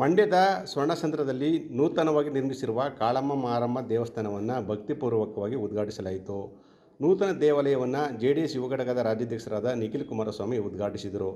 ಮಂಡ್ಯದ ಸ್ವರ್ಣಸಂದ್ರದಲ್ಲಿ ನೂತನವಾಗಿ ನಿರ್ಮಿಸಿರುವ ಕಾಳಮ್ಮ ಮಾರಮ್ಮ ದೇವಸ್ಥಾನವನ್ನು ಭಕ್ತಿಪೂರ್ವಕವಾಗಿ ಉದ್ಘಾಟಿಸಲಾಯಿತು. ನೂತನ ದೇವಾಲಯವನ್ನು ಜೆ ಡಿ ಎಸ್ ಯುವ ಘಟಕದ ರಾಜ್ಯಾಧ್ಯಕ್ಷರಾದ ನಿಖಿಲ್ ಕುಮಾರಸ್ವಾಮಿ ಉದ್ಘಾಟಿಸಿದರು.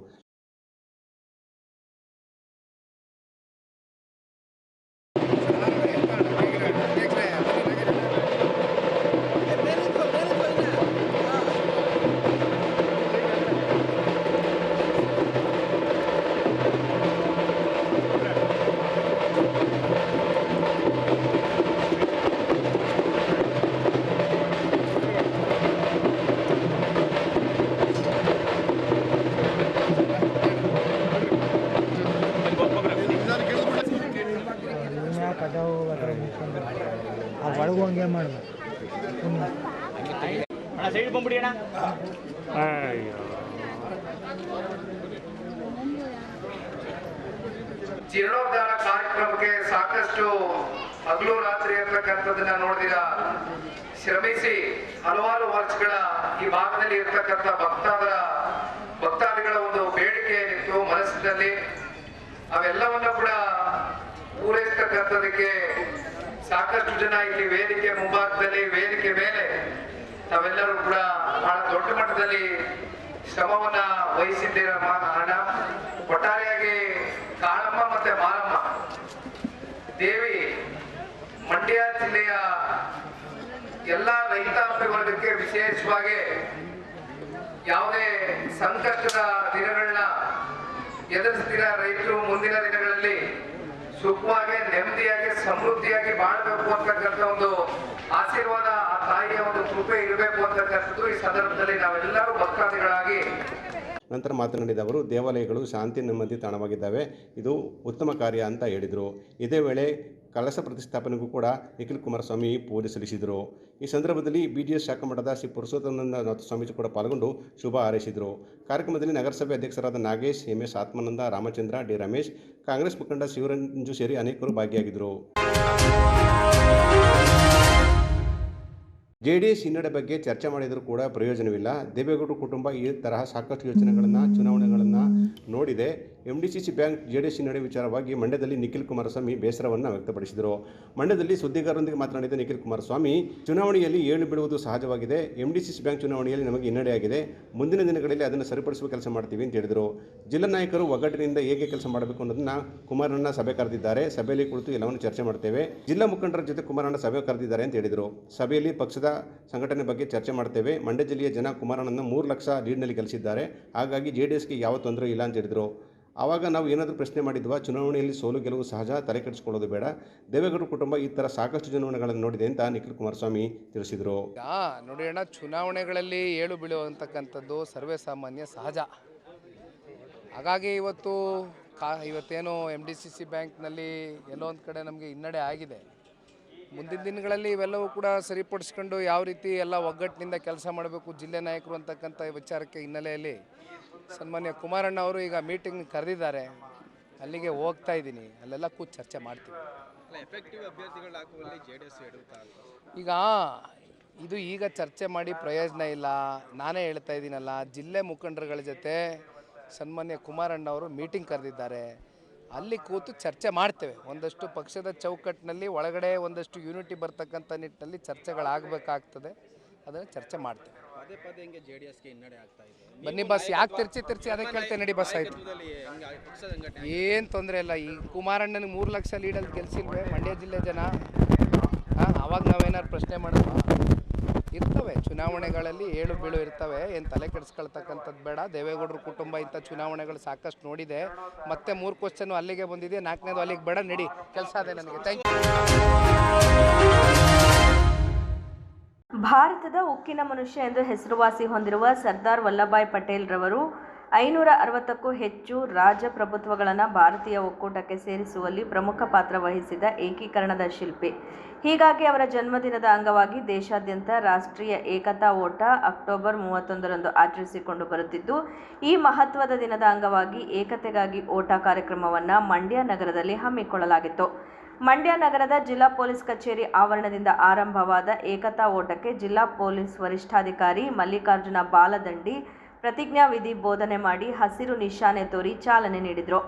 ಜೀರ್ಣೋದ್ಧಾರ ಕಾರ್ಯಕ್ರಮಕ್ಕೆ ಸಾಕಷ್ಟು ಹಗಲು ರಾತ್ರಿ ಇರ್ತಕ್ಕಂಥದನ್ನ ನೋಡಿದಿರ? ಶ್ರಮಿಸಿ ಹಲವಾರು ವರ್ಷಗಳ ಈ ಭಾಗದಲ್ಲಿ ಇರ್ತಕ್ಕಂಥ ಭಕ್ತಾದರ ಭಕ್ತಾದಿಗಳ ಒಂದು ಬೇಡಿಕೆ ಏನಿತ್ತು ಮನಸ್ಸಿನಲ್ಲಿ? ಅವೆಲ್ಲವನ್ನ ಕೂಡ ಪೂರೈಸ್ತಕ್ಕಂಥದಕ್ಕೆ ಸಾಕಷ್ಟು ಜನ ಇಲ್ಲಿ ವೇದಿಕೆ ಮುಂಭಾಗದಲ್ಲಿ ವೇದಿಕೆ ಮೇಲೆ ತಾವೆಲ್ಲರೂ ಕೂಡ ಬಹಳ ದೊಡ್ಡ ಮಟ್ಟದಲ್ಲಿ ಶ್ರಮವನ್ನ ವಹಿಸಿದ್ದೀರ ಕಾರಣ ಒಟ್ಟಾರೆಯಾಗಿ ಕಾಳಮ್ಮ ಮತ್ತೆ ಮಾರಮ್ಮ. ದೇವಿ, ಮಂಡ್ಯ ಜಿಲ್ಲೆಯ ಎಲ್ಲಾ ರೈತ ವರ್ಗಕ್ಕೆ ವಿಶೇಷವಾಗಿ ಯಾವುದೇ ಸಂಕಷ್ಟದ ದಿನಗಳನ್ನ ಎದುರಿಸ್ತಿರ ರೈತರು ಮುಂದಿನ ದಿನಗಳಲ್ಲಿ ಸುಖವಾಗಿ, ನೆಮ್ಮದಿಯಾಗಿ, ಸಮೃದ್ಧಿಯಾಗಿ ಬಾಳಬೇಕು ಅಂತಕ್ಕಂಥ ಒಂದು ಆಶೀರ್ವಾದ ಕೃಪೆ ಇರಬೇಕು ಅಂತಕ್ಕಂಥದ್ದು ಈ ಸಂದರ್ಭದಲ್ಲಿ ನಾವೆಲ್ಲರೂ ಭಕ್ತಾದಿಗಳಾಗಿ ನಂತರ ಮಾತನಾಡಿದ ಅವರು, ದೇವಾಲಯಗಳು ಶಾಂತಿ ನೆಮ್ಮದಿ ತಾಣವಾಗಿದ್ದಾವೆ. ಇದು ಉತ್ತಮ ಕಾರ್ಯ ಅಂತ ಹೇಳಿದರು. ಇದೇ ವೇಳೆ ಕಳಸ ಪ್ರತಿಷ್ಠಾಪನೆಗೂ ಕೂಡ ನಿಖಿಲ್ ಕುಮಾರಸ್ವಾಮಿ ಪೂಜೆ ಸಲ್ಲಿಸಿದರು. ಈ ಸಂದರ್ಭದಲ್ಲಿ ಬಿ ಡಿ ಎಸ್ ಶಾಖಾ ಮಠದ ಶ್ರೀ ಪುರುಷೋತ್ತಮಾನಂದ ಸ್ವಾಮೀಜಿ ಕೂಡ ಪಾಲ್ಗೊಂಡು ಶುಭ ಹಾರೈಸಿದರು. ಕಾರ್ಯಕ್ರಮದಲ್ಲಿ ನಗರಸಭೆ ಅಧ್ಯಕ್ಷರಾದ ನಾಗೇಶ್ ಎಸ್ ಆತ್ಮಾನಂದ ರಾಮಚಂದ್ರ, ಡಿ ರಮೇಶ್, ಕಾಂಗ್ರೆಸ್ ಮುಖಂಡ ಶಿವರಂಜು ಸೇರಿ ಅನೇಕರು ಭಾಗಿಯಾಗಿದ್ದರು ಜೆ ಡಿ ಎಸ್ ಹಿನ್ನಡೆ ಬಗ್ಗೆ ಚರ್ಚೆ ಮಾಡಿದರೂ ಕೂಡ ಪ್ರಯೋಜನವಿಲ್ಲ. ದೇವೇಗೌಡರ ಕುಟುಂಬ ಈ ತರಹ ಸಾಕಷ್ಟು ಯೋಚನೆಗಳನ್ನು ಚುನಾವಣೆಗಳನ್ನು ನೋಡಿದೆ. M D C C bank J D C ಹಿನ್ನಡೆ ವಿಚಾರವಾಗಿ ಮಂಡ್ಯದಲ್ಲಿ ನಿಖಿಲ್ ಕುಮಾರಸ್ವಾಮಿ ಬೇಸರವನ್ನು ವ್ಯಕ್ತಪಡಿಸಿದರು. ಮಂಡ್ಯದಲ್ಲಿ ಸುದ್ದಿಗಾರರೊಂದಿಗೆ ಮಾತನಾಡಿದ ನಿಖಿಲ್ ಕುಮಾರಸ್ವಾಮಿ, ಚುನಾವಣೆಯಲ್ಲಿ ಏಳು ಬಿಡುವುದು ಸಹಜವಾಗಿದೆ. M D C C bank ಚುನಾವಣೆಯಲ್ಲಿ ನಮಗೆ ಹಿನ್ನಡೆಯಾಗಿದೆ. ಮುಂದಿನ ದಿನಗಳಲ್ಲಿ ಅದನ್ನು ಸರಿಪಡಿಸುವ ಕೆಲಸ ಮಾಡ್ತೀವಿ ಅಂತ ಹೇಳಿದರು. ಜಿಲ್ಲಾ ನಾಯಕರು ಒಗ್ಗಟ್ಟಿನಿಂದ ಹೇಗೆ ಕೆಲಸ ಮಾಡಬೇಕು ಅನ್ನೋದನ್ನ ಕುಮಾರಣ್ಣ ಸಭೆ ಕರೆದಿದ್ದಾರೆ. ಸಭೆಯಲ್ಲಿ ಕುಳಿತು ಎಲ್ಲವನ್ನು ಚರ್ಚೆ ಮಾಡ್ತೇವೆ. ಜಿಲ್ಲಾ ಮುಖಂಡರ ಜೊತೆ ಕುಮಾರಣ್ಣ ಸಭೆ ಕರೆದಿದ್ದಾರೆ ಅಂತ ಹೇಳಿದರು. ಸಭೆಯಲ್ಲಿ ಪಕ್ಷದ ಸಂಘಟನೆ ಬಗ್ಗೆ ಚರ್ಚೆ ಮಾಡ್ತೇವೆ. ಮಂಡ್ಯ ಜಿಲ್ಲೆಯ ಜನ ಕುಮಾರಣ್ಣನ ಮೂರು ಲಕ್ಷ ಲೀಡ್ನಲ್ಲಿ ಗೆಲ್ಲಿಸಿದ್ದಾರೆ. ಹಾಗಾಗಿ ಜೆ ಯಾವ ತೊಂದರೆ ಇಲ್ಲ ಅಂತ ಹೇಳಿದರು. ಆವಾಗ ನಾವು ಏನಾದರೂ ಪ್ರಶ್ನೆ ಮಾಡಿದ್ವಾ? ಚುನಾವಣೆಯಲ್ಲಿ ಸೋಲು ಗೆಲುವು ಸಹಜ, ತಲೆ ಕೆಡಿಸ್ಕೊಳ್ಳೋದು ಬೇಡ. ದೇವೇಗೌಡರ ಕುಟುಂಬ ಈ ಥರ ಸಾಕಷ್ಟು ಚುನಾವಣೆಗಳನ್ನು ನೋಡಿದೆ ಅಂತ ನಿಖಿಲ್ ಕುಮಾರಸ್ವಾಮಿ ತಿಳಿಸಿದರು. ನೋಡಿ ಅಣ್ಣ, ಚುನಾವಣೆಗಳಲ್ಲಿ ಏಳು ಬೀಳುವಂತಕ್ಕಂಥದ್ದು ಸರ್ವೇ ಸಾಮಾನ್ಯ ಸಹಜ. ಹಾಗಾಗಿ ಇವತ್ತು ಕಾ, ಇವತ್ತೇನು ಎಂ ಡಿ ಸಿ ಸಿ ಬ್ಯಾಂಕ್ನಲ್ಲಿ ಎಲ್ಲೋ ಒಂದು ಕಡೆ ನಮಗೆ ಹಿನ್ನಡೆ ಆಗಿದೆ. ಮುಂದಿನ ದಿನಗಳಲ್ಲಿ ಇವೆಲ್ಲವೂ ಕೂಡ ಸರಿಪಡಿಸ್ಕೊಂಡು ಯಾವ ರೀತಿ ಎಲ್ಲ ಒಗ್ಗಟ್ಟಿನಿಂದ ಕೆಲಸ ಮಾಡಬೇಕು ಜಿಲ್ಲೆ ನಾಯಕರು ಅಂತಕ್ಕಂಥ ವಿಚಾರಕ್ಕೆ ಹಿನ್ನೆಲೆಯಲ್ಲಿ ಸನ್ಮಾನ್ಯ ಕುಮಾರಣ್ಣ ಅವರು ಈಗ ಮೀಟಿಂಗ್ ಕರೆದಿದ್ದಾರೆ. ಅಲ್ಲಿಗೆ ಹೋಗ್ತಾ ಇದ್ದೀನಿ. ಅಲ್ಲೆಲ್ಲ ಕೂತು ಚರ್ಚೆ ಮಾಡ್ತೀವಿ. ಈಗ ಇದು ಈಗ ಚರ್ಚೆ ಮಾಡಿ ಪ್ರಯೋಜನ ಇಲ್ಲ. ನಾನೇ ಹೇಳ್ತಾ ಇದ್ದೀನಲ್ಲ ಜಿಲ್ಲೆ ಮುಖಂಡರುಗಳ ಜೊತೆ ಸನ್ಮಾನ್ಯ ಕುಮಾರಣ್ಣ ಅವರು ಮೀಟಿಂಗ್ ಕರೆದಿದ್ದಾರೆ. ಅಲ್ಲಿ ಕೂತು ಚರ್ಚೆ ಮಾಡ್ತೇವೆ. ಒಂದಷ್ಟು ಪಕ್ಷದ ಚೌಕಟ್ಟಿನಲ್ಲಿ ಒಳಗಡೆ ಒಂದಷ್ಟು ಯೂನಿಟಿ ಬರ್ತಕ್ಕಂಥ ನಿಟ್ಟಿನಲ್ಲಿ ಚರ್ಚೆಗಳಾಗಬೇಕಾಗ್ತದೆ. ಅದನ್ನು ಚರ್ಚೆ ಮಾಡ್ತೇವೆ. ಪದೇ ಪದೇ ಹಿಂಗೆ ಜೆ ಡಿ ಹಿನ್ನಡೆ ಆಗ್ತಾ ಇದೆ. ಬನ್ನಿ ಬಸ್ ಯಾಕೆ ತಿರ್ಚಿ ತಿರ್ಚಿ ಅದಕ್ಕೆ ಕೇಳ್ತೇನೆ ನಡಿ ಬಸ್ ಆಯ್ತು ಏನು ತೊಂದರೆ ಇಲ್ಲ. ಈ ಕುಮಾರಣ್ಣನಿಗೆ ಮೂರು ಲಕ್ಷ ಲೀಡಲ್ಲಿ ಗೆಲ್ಸಿಲ್ವೇ ಮಂಡ್ಯ ಜಿಲ್ಲೆ ಜನ? ಹಾಂ ಅವಾಗ ನಾವೇನಾದ್ರು ಪ್ರಶ್ನೆ ಮಾಡಿದ್ವಾ ಇರ್ತವೆ. ಚುನಾವಣೆಗಳಲ್ಲಿ ಏಳು ಬೀಳು ಇರ್ತವೆ. ಏನು ತಲೆ ಕೆಡಿಸ್ಕೊಳ್ತಕ್ಕಂಥದ್ದು ಬೇಡ. ದೇವೇಗೌಡರ ಕುಟುಂಬ ಇಂಥ ಚುನಾವಣೆಗಳು ಸಾಕಷ್ಟು ನೋಡಿದೆ. ಮತ್ತೆ ಮೂರು ಕ್ವಶನ್ ಅಲ್ಲಿಗೆ ಬಂದಿದೆ. ನಾಲ್ಕನೇದು ಅಲ್ಲಿಗೆ ಬೇಡ. ನಡಿ. ಕೆಲಸ ಅದೇ ನನಗೆ. ಥ್ಯಾಂಕ್ ಯು ಭಾರತದ ಉಕ್ಕಿನ ಮನುಷ್ಯ ಎಂದು ಹೆಸರುವಾಸಿ ಹೊಂದಿರುವ ಸರ್ದಾರ್ ವಲ್ಲಭಾಯ್ ಪಟೇಲ್ ರವರು ಐನೂರ ಅರವತ್ತಕ್ಕೂ ಹೆಚ್ಚು ರಾಜಪ್ರಭುತ್ವಗಳನ್ನು ಭಾರತೀಯ ಒಕ್ಕೂಟಕ್ಕೆ ಸೇರಿಸುವಲ್ಲಿ ಪ್ರಮುಖ ಪಾತ್ರ ವಹಿಸಿದ ಏಕೀಕರಣದ ಶಿಲ್ಪಿ. ಹೀಗಾಗಿ ಅವರ ಜನ್ಮದಿನದ ಅಂಗವಾಗಿ ದೇಶಾದ್ಯಂತ ರಾಷ್ಟ್ರೀಯ ಏಕತಾ ಓಟ ಅಕ್ಟೋಬರ್ ಮೂವತ್ತೊಂದರಂದು ಆಚರಿಸಿಕೊಂಡು ಬರುತ್ತಿದ್ದು, ಈ ಮಹತ್ವದ ದಿನದ ಅಂಗವಾಗಿ ಏಕತೆಗಾಗಿ ಓಟ ಕಾರ್ಯಕ್ರಮವನ್ನು ಮಂಡ್ಯ ನಗರದಲ್ಲಿ ಹಮ್ಮಿಕೊಳ್ಳಲಾಗಿತ್ತು. ಮಂಡ್ಯ ನಗರದ ಜಿಲ್ಲಾ ಪೊಲೀಸ್ ಕಚೇರಿ ಆವರಣದಿಂದ ಆರಂಭವಾದ ಏಕತಾ ಓಟಕ್ಕೆ ಜಿಲ್ಲಾ ಪೊಲೀಸ್ ವರಿಷ್ಠಾಧಿಕಾರಿ ಮಲ್ಲಿಕಾರ್ಜುನ ಬಾಲದಂಡಿ ಪ್ರತಿಜ್ಞಾವಿಧಿ ಬೋಧನೆ ಮಾಡಿ ಹಸಿರು ನಿಶಾನೆ ತೋರಿ ಚಾಲನೆ ನೀಡಿದರು.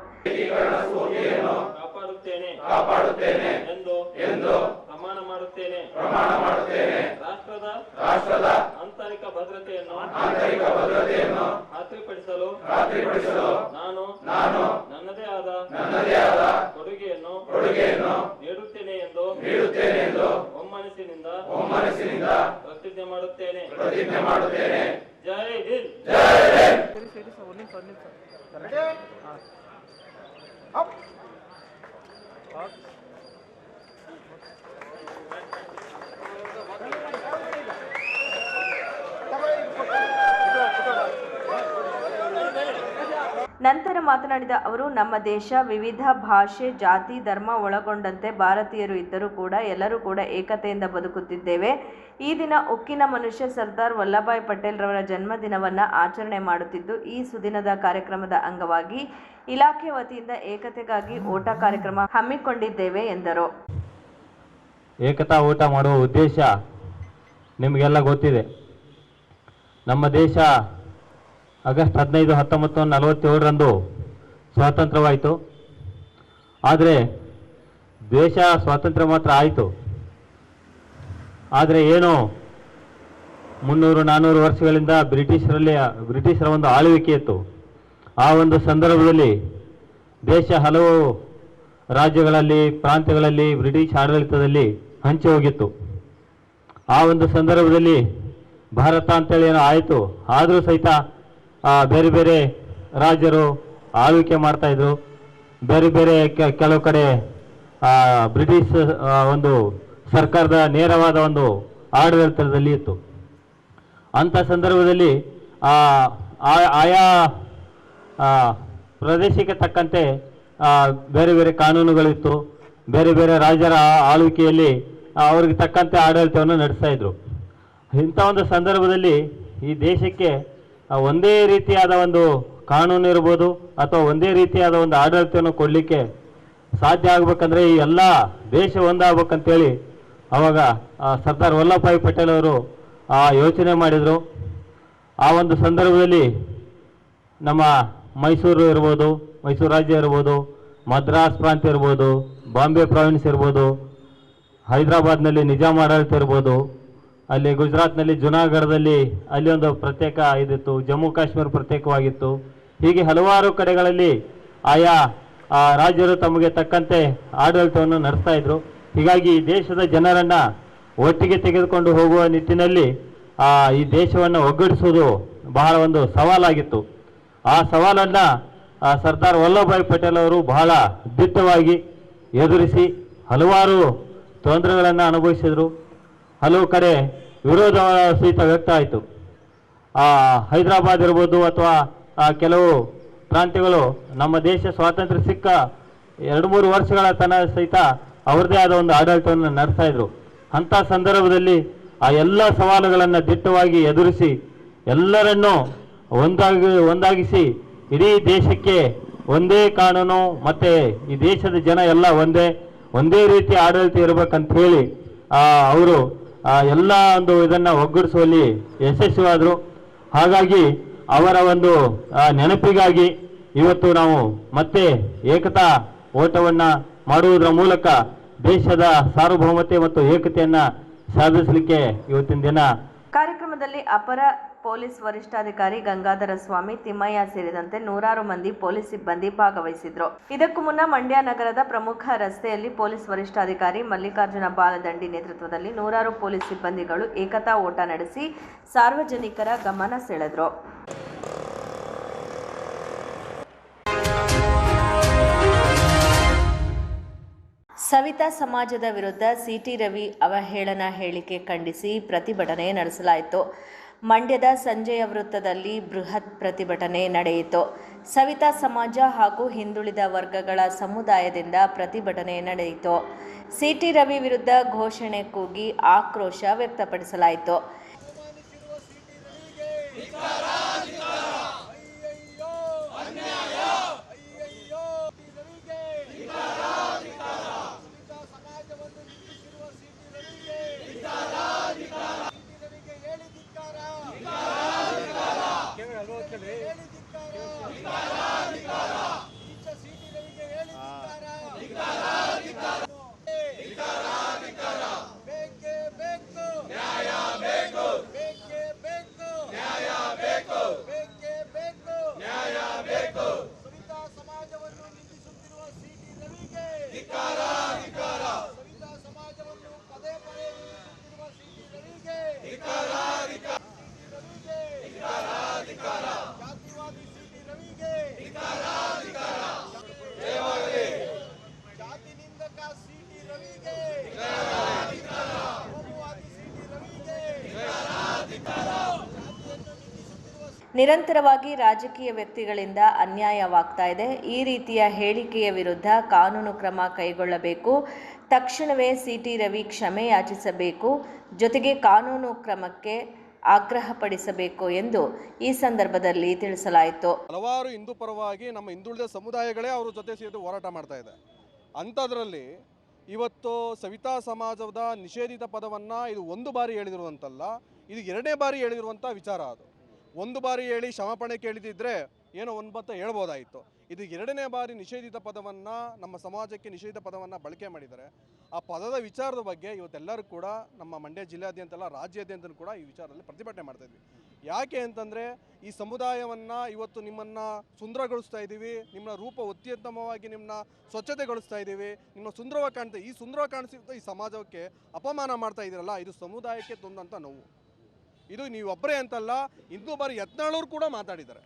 ಪ್ರಮಾಣ ಮಾಡುತ್ತೇನೆ. ಪ್ರಮಾಣ ಮಾಡುತ್ತೇನೆ. ರಾಷ್ಟ್ರದ ರಾಷ್ಟ್ರದ ಆಂತರಿಕ ಭದ್ರತೆಯನ್ನು ಆಂತರಿಕ ಭದ್ರತೆಯನ್ನು ಖಾತ್ರಿಪಡಿಸಲು ಖಾತ್ರಿಪಡಿಸಲು ನಾನು ನಾನು ನನ್ನದೇ ಆದ ನನ್ನದೇ ಆದ ಕೊಡುಗೆಯನ್ನು ಕೊಡುಗೆಯನ್ನು ನೀಡುತ್ತೇನೆ ಎಂದು ನೀಡುತ್ತೇನೆ ಎಂದು ಒಮ್ಮನಸ್ಸಿನಿಂದ ಒಮ್ಮನಸ್ಸಿನಿಂದ ಪ್ರತಿಜ್ಞೆ ಮಾಡುತ್ತೇನೆ ಪ್ರತಿಜ್ಞೆ ಮಾಡುತ್ತೇನೆ ಜೈ ಹಿಂದ್ ನಂತರ ಮಾತನಾಡಿದ ಅವರು ನಮ್ಮ ದೇಶ ವಿವಿಧ ಭಾಷೆ, ಜಾತಿ, ಧರ್ಮ ಒಳಗೊಂಡಂತೆ ಭಾರತೀಯರು ಇದ್ದರೂ ಕೂಡ ಎಲ್ಲರೂ ಕೂಡ ಏಕತೆಯಿಂದ ಬದುಕುತ್ತಿದ್ದೇವೆ. ಈ ದಿನ ಉಕ್ಕಿನ ಮನುಷ್ಯ ಸರ್ದಾರ್ ವಲ್ಲಭಾಯ್ ಪಟೇಲ್ ರವರ ಜನ್ಮದಿನವನ್ನು ಆಚರಣೆ ಮಾಡುತ್ತಿದ್ದು, ಈ ಸುದಿನದ ಕಾರ್ಯಕ್ರಮದ ಅಂಗವಾಗಿ ಇಲಾಖೆ ವತಿಯಿಂದ ಏಕತೆಗಾಗಿ ಓಟ ಕಾರ್ಯಕ್ರಮ ಹಮ್ಮಿಕೊಂಡಿದ್ದೇವೆ ಎಂದರು. ಏಕತಾ ಊಟ ಮಾಡುವ ಉದ್ದೇಶ ನಿಮಗೆಲ್ಲ ಗೊತ್ತಿದೆ. ನಮ್ಮ ದೇಶ ಆಗಸ್ಟ್ ಹದಿನೈದು, ಹತ್ತೊಂಬತ್ತು, ನಲವತ್ತೇಳರಂದು ಸ್ವಾತಂತ್ರ್ಯವಾಯಿತು. ಆದರೆ ದೇಶ ಸ್ವಾತಂತ್ರ್ಯ ಮಾತ್ರ ಆಯಿತು. ಆದರೆ ಏನು? ಮುನ್ನೂರು ನಾನ್ನೂರು ವರ್ಷಗಳಿಂದ ಬ್ರಿಟಿಷರಲ್ಲಿ, ಬ್ರಿಟಿಷರ ಒಂದು ಆಳ್ವಿಕೆ ಇತ್ತು. ಆ ಒಂದು ಸಂದರ್ಭದಲ್ಲಿ ದೇಶ ಹಲವು ರಾಜ್ಯಗಳಲ್ಲಿ, ಪ್ರಾಂತ್ಯಗಳಲ್ಲಿ ಬ್ರಿಟಿಷ್ ಆಡಳಿತದಲ್ಲಿ ಹಂಚಿ ಹೋಗಿತ್ತು. ಆ ಒಂದು ಸಂದರ್ಭದಲ್ಲಿ ಭಾರತ ಅಂತೇಳಿ ಏನೋ ಆಯಿತು. ಆದರೂ ಸಹಿತ ಬೇರೆ ಬೇರೆ ರಾಜ್ಯರು ಆಳ್ವಿಕೆ ಮಾಡ್ತಾ ಇದ್ರು. ಬೇರೆ ಬೇರೆ ಕೆಲವು ಕಡೆ ಬ್ರಿಟಿಷ್ ಒಂದು ಸರ್ಕಾರದ ನೇರವಾದ ಒಂದು ಆಡಳಿತದಲ್ಲಿ ಇತ್ತು. ಅಂಥ ಸಂದರ್ಭದಲ್ಲಿ ಆಯಾ ಪ್ರದೇಶಕ್ಕೆ ತಕ್ಕಂತೆ ಬೇರೆ ಬೇರೆ ಕಾನೂನುಗಳಿತ್ತು. ಬೇರೆ ಬೇರೆ ರಾಜರ ಆಳ್ವಿಕೆಯಲ್ಲಿ ಅವ್ರಿಗೆ ತಕ್ಕಂತೆ ಆಡಳಿತವನ್ನು ನಡೆಸ್ತಾ ಇದ್ರು. ಇಂಥ ಒಂದು ಸಂದರ್ಭದಲ್ಲಿ ಈ ದೇಶಕ್ಕೆ ಒಂದೇ ರೀತಿಯಾದ ಒಂದು ಕಾನೂನು ಇರ್ಬೋದು ಅಥವಾ ಒಂದೇ ರೀತಿಯಾದ ಒಂದು ಆಡಳಿತವನ್ನು ಕೊಡಲಿಕ್ಕೆ ಸಾಧ್ಯ ಆಗ್ಬೇಕಂದ್ರೆ ಈ ಎಲ್ಲ ದೇಶ ಒಂದಾಗಬೇಕಂತೇಳಿ ಅವಾಗ ಸರ್ದಾರ್ ವಲ್ಲಭಭಾಯಿ ಪಟೇಲ್ ಅವರು ಆ ಯೋಚನೆ ಮಾಡಿದರು. ಆ ಒಂದು ಸಂದರ್ಭದಲ್ಲಿ ನಮ್ಮ ಮೈಸೂರು ಇರ್ಬೋದು, ಮೈಸೂರು ರಾಜ್ಯ ಇರ್ಬೋದು, ಮದ್ರಾಸ್ ಪ್ರಾಂತ್ಯ ಇರ್ಬೋದು, ಬಾಂಬೆ ಪ್ರಾವಿನ್ಸ್ ಇರ್ಬೋದು, ಹೈದರಾಬಾದ್ನಲ್ಲಿ ನಿಜಾಮ್ ಆಡಳಿತ ಇರ್ಬೋದು, ಅಲ್ಲಿ ಗುಜರಾತ್ನಲ್ಲಿ ಜುನಾಗಢದಲ್ಲಿ ಅಲ್ಲಿ ಒಂದು ಪ್ರತ್ಯೇಕ ಇದಿತ್ತು, ಜಮ್ಮು ಕಾಶ್ಮೀರ ಪ್ರತ್ಯೇಕವಾಗಿತ್ತು. ಹೀಗೆ ಹಲವಾರು ಕಡೆಗಳಲ್ಲಿ ಆಯಾ ಆ, ರಾಜ್ಯರು ತಮಗೆ ತಕ್ಕಂತೆ ಆಡಳಿತವನ್ನು ನಡೆಸ್ತಾ ಇದ್ರು. ಹೀಗಾಗಿ ಈ ದೇಶದ ಜನರನ್ನ ಒಟ್ಟಿಗೆ ತೆಗೆದುಕೊಂಡು ಹೋಗುವ ನಿಟ್ಟಿನಲ್ಲಿ ಆ, ಈ ದೇಶವನ್ನು ಒಗ್ಗಡಿಸುವುದು ಬಹಳ ಒಂದು ಸವಾಲಾಗಿತ್ತು. ಆ ಸವಾಲನ್ನ ಸರ್ದಾರ್ ವಲ್ಲಭಭಾಯಿ ಪಟೇಲ್ ಅವರು ಬಹಳ ದಿಟ್ಟವಾಗಿ ಎದುರಿಸಿ ಹಲವಾರು ತೊಂದರೆಗಳನ್ನು ಅನುಭವಿಸಿದರು. ಹಲವು ಕಡೆ ವಿರೋಧ ಸಹಿತ ವ್ಯಕ್ತ ಆಯಿತು. ಹೈದರಾಬಾದ್ ಇರ್ಬೋದು ಅಥವಾ ಕೆಲವು ಪ್ರಾಂತ್ಯಗಳು ನಮ್ಮ ದೇಶ ಸ್ವಾತಂತ್ರ್ಯ ಸಿಕ್ಕ ಎರಡು ಮೂರು ವರ್ಷಗಳ ತನ ಸಹಿತ ಅವರದೇ ಆದ ಒಂದು ಆಡಳಿತವನ್ನು ನಡೆಸ್ತಾ ಇದ್ರು. ಅಂಥ ಸಂದರ್ಭದಲ್ಲಿ ಆ ಎಲ್ಲ ಸವಾಲುಗಳನ್ನು ದಿಟ್ಟವಾಗಿ ಎದುರಿಸಿ ಎಲ್ಲರನ್ನೂ ಒಂದಾಗಿ, ಒಂದಾಗಿಸಿ ಇಡೀ ದೇಶಕ್ಕೆ ಒಂದೇ ಕಾನೂನು ಮತ್ತೆ ಈ ದೇಶದ ಜನ ಎಲ್ಲ ಒಂದೇ ಒಂದೇ ರೀತಿ ಆಡಳಿತ ಇರಬೇಕಂತ ಹೇಳಿ ಅವರು ಎಲ್ಲ ಒಂದು ಇದನ್ನ ಒಗ್ಗೂಡಿಸುವಲ್ಲಿ ಯಶಸ್ವಿಯಾದರು. ಹಾಗಾಗಿ ಅವರ ಒಂದು ನೆನಪಿಗಾಗಿ ಇವತ್ತು ನಾವು ಮತ್ತೆ ಏಕತಾ ಓಟವನ್ನು ಮಾಡುವುದರ ಮೂಲಕ ದೇಶದ ಸಾರ್ವಭೌಮತೆ ಮತ್ತು ಏಕತೆಯನ್ನ ಸಾಧಿಸಲಿಕ್ಕೆ ಇವತ್ತಿನ ದಿನ. ಕಾರ್ಯಕ್ರಮದಲ್ಲಿ ಅಪರ ಪೊಲೀಸ್ ವರಿಷ್ಠಾಧಿಕಾರಿ ಗಂಗಾಧರ ಸ್ವಾಮಿ, ತಿಮ್ಮಯ್ಯ ಸೇರಿದಂತೆ ನೂರಾರು ಮಂದಿ ಪೊಲೀಸ್ ಸಿಬ್ಬಂದಿ ಭಾಗವಹಿಸಿದ್ರು. ಇದಕ್ಕೂ ಮುನ್ನ ಮಂಡ್ಯ ನಗರದ ಪ್ರಮುಖ ರಸ್ತೆಯಲ್ಲಿ ಪೊಲೀಸ್ ವರಿಷ್ಠಾಧಿಕಾರಿ ಮಲ್ಲಿಕಾರ್ಜುನ ಬಾಲದಂಡಿ ನೇತೃತ್ವದಲ್ಲಿ ನೂರಾರು ಪೊಲೀಸ್ ಸಿಬ್ಬಂದಿಗಳು ಏಕತಾ ಓಟ ನಡೆಸಿ ಸಾರ್ವಜನಿಕರ ಗಮನ ಸೆಳೆದ್ರು. ಸವಿತಾ ಸಮಾಜದ ವಿರುದ್ಧ ಸಿಟಿ ರವಿ ಅವಹೇಳನ ಹೇಳಿಕೆ ಖಂಡಿಸಿ ಪ್ರತಿಭಟನೆ ನಡೆಸಲಾಯಿತು. ಮಂಡ್ಯದ ಸಂಜೆಯ ವೃತ್ತದಲ್ಲಿ ಬೃಹತ್ ಪ್ರತಿಭಟನೆ ನಡೆಯಿತು. ಸವಿತಾ ಸಮಾಜ ಹಾಗೂ ಹಿಂದುಳಿದ ವರ್ಗಗಳ ಸಮುದಾಯದಿಂದ ಪ್ರತಿಭಟನೆ ನಡೆಯಿತು. ಸಿಟಿ ರವಿ ವಿರುದ್ಧ ಘೋಷಣೆ ಕೂಗಿ ಆಕ್ರೋಶ ವ್ಯಕ್ತಪಡಿಸಲಾಯಿತು ಕೇವಲ ಸಮಾಜವನ್ನು ನಿಂದಿಸುತ್ತಿರುವ ಸಿಟಿ ರವಿಗೆ ಸವಿತಾ ಸಮಾಜವನ್ನು ಪದೇ ಪದೇ ನಿಂದಿಸುತ್ತಿರುವ ಸಿಟಿ ರವಿಗೆ ರವಿಗೆ ಜಾತಿವಾದಿ ಸಿಟಿ ರವಿಗೆ ಜಾತಿ ನಿಂದಕ ಸಿಟಿ ರವಿಗೆ ಕೋಮುವಾದಿ ಸಿಟಿ ರವಿಗೆ ನಿರಂತರವಾಗಿ ರಾಜಕೀಯ ವ್ಯಕ್ತಿಗಳಿಂದ ಅನ್ಯಾಯವಾಗ್ತಾ ಇದೆ. ಈ ರೀತಿಯ ಹೇಳಿಕೆಯ ವಿರುದ್ಧ ಕಾನೂನು ಕ್ರಮ ಕೈಗೊಳ್ಳಬೇಕು. ತಕ್ಷಣವೇ ಸಿಟಿ ರವಿ ಕ್ಷಮೆ ಯಾಚಿಸಬೇಕು. ಜೊತೆಗೆ ಕಾನೂನು ಕ್ರಮಕ್ಕೆ ಆಗ್ರಹಪಡಿಸಬೇಕು ಎಂದು ಈ ಸಂದರ್ಭದಲ್ಲಿ ತಿಳಿಸಲಾಯಿತು. ಹಲವಾರು ಹಿಂದೂ ಪರವಾಗಿ ನಮ್ಮ ಹಿಂದುಳಿದ ಸಮುದಾಯಗಳೇ ಅವರ ಜೊತೆ ಸೇರಿ ಹೋರಾಟ ಮಾಡ್ತಾ ಇದೆ. ಅಂಥದ್ರಲ್ಲಿ ಇವತ್ತು ಸವಿತಾ ಸಮಾಜದ ನಿಷೇಧಿತ ಪದವನ್ನು ಇದು ಒಂದು ಬಾರಿ ಹೇಳಿದಿರುವಂತಲ್ಲ ಇದು ಎರಡನೇ ಬಾರಿ ಹೇಳಿರುವಂಥ ವಿಚಾರ ಅದು. ಒಂದು ಬಾರಿ ಹೇಳಿ ಕ್ಷಮಾಪಣೆ ಕೇಳಿದಿದ್ರೆ ಏನೋ ಒಂದು ಬತ್ತ ಹೇಳ್ಬೋದಾಯಿತು. ಇದು ಎರಡನೇ ಬಾರಿ ನಿಷೇಧಿತ ಪದವನ್ನು ನಮ್ಮ ಸಮಾಜಕ್ಕೆ ನಿಷೇಧಿತ ಪದವನ್ನು ಬಳಕೆ ಮಾಡಿದರೆ, ಆ ಪದದ ವಿಚಾರದ ಬಗ್ಗೆ ಇವತ್ತೆಲ್ಲರೂ ಕೂಡ ನಮ್ಮ ಮಂಡ್ಯ ಜಿಲ್ಲೆಯಾದ್ಯಂತಲ್ಲ ರಾಜ್ಯಾದ್ಯಂತ ಕೂಡ ಈ ವಿಚಾರದಲ್ಲಿ ಪ್ರತಿಭಟನೆ ಮಾಡ್ತಾ ಇದ್ವಿ. ಯಾಕೆ ಅಂತಂದರೆ, ಈ ಸಮುದಾಯವನ್ನು ಇವತ್ತು ನಿಮ್ಮನ್ನು ಸುಂದರಗೊಳಿಸ್ತಾ ಇದ್ದೀವಿ ನಿಮ್ಮ ರೂಪ ಅತ್ಯುತ್ತಮವಾಗಿ ನಿಮ್ಮನ್ನ ಸ್ವಚ್ಛತೆಗೊಳಿಸ್ತಾ ಇದ್ದೀವಿ ನಿಮ್ಮ ಸುಂದರವಾಗಿ ಕಾಣ್ತಾ, ಈ ಸುಂದರವಾಗಿ ಕಾಣಿಸಿದ ಈ ಸಮಾಜಕ್ಕೆ ಅಪಮಾನ ಮಾಡ್ತಾ ಇದ್ದೀರಲ್ಲ ಇದು ಸಮುದಾಯಕ್ಕೆ ತಂದಂಥ ನೋವು. ಇದು ನೀವೊಬ್ಬರೇ ಅಂತಲ್ಲ ಇನ್ನೂ ಬಾರಿ ಯತ್ನಾಳವ್ರು ಕೂಡ ಮಾತಾಡಿದ್ದಾರೆ.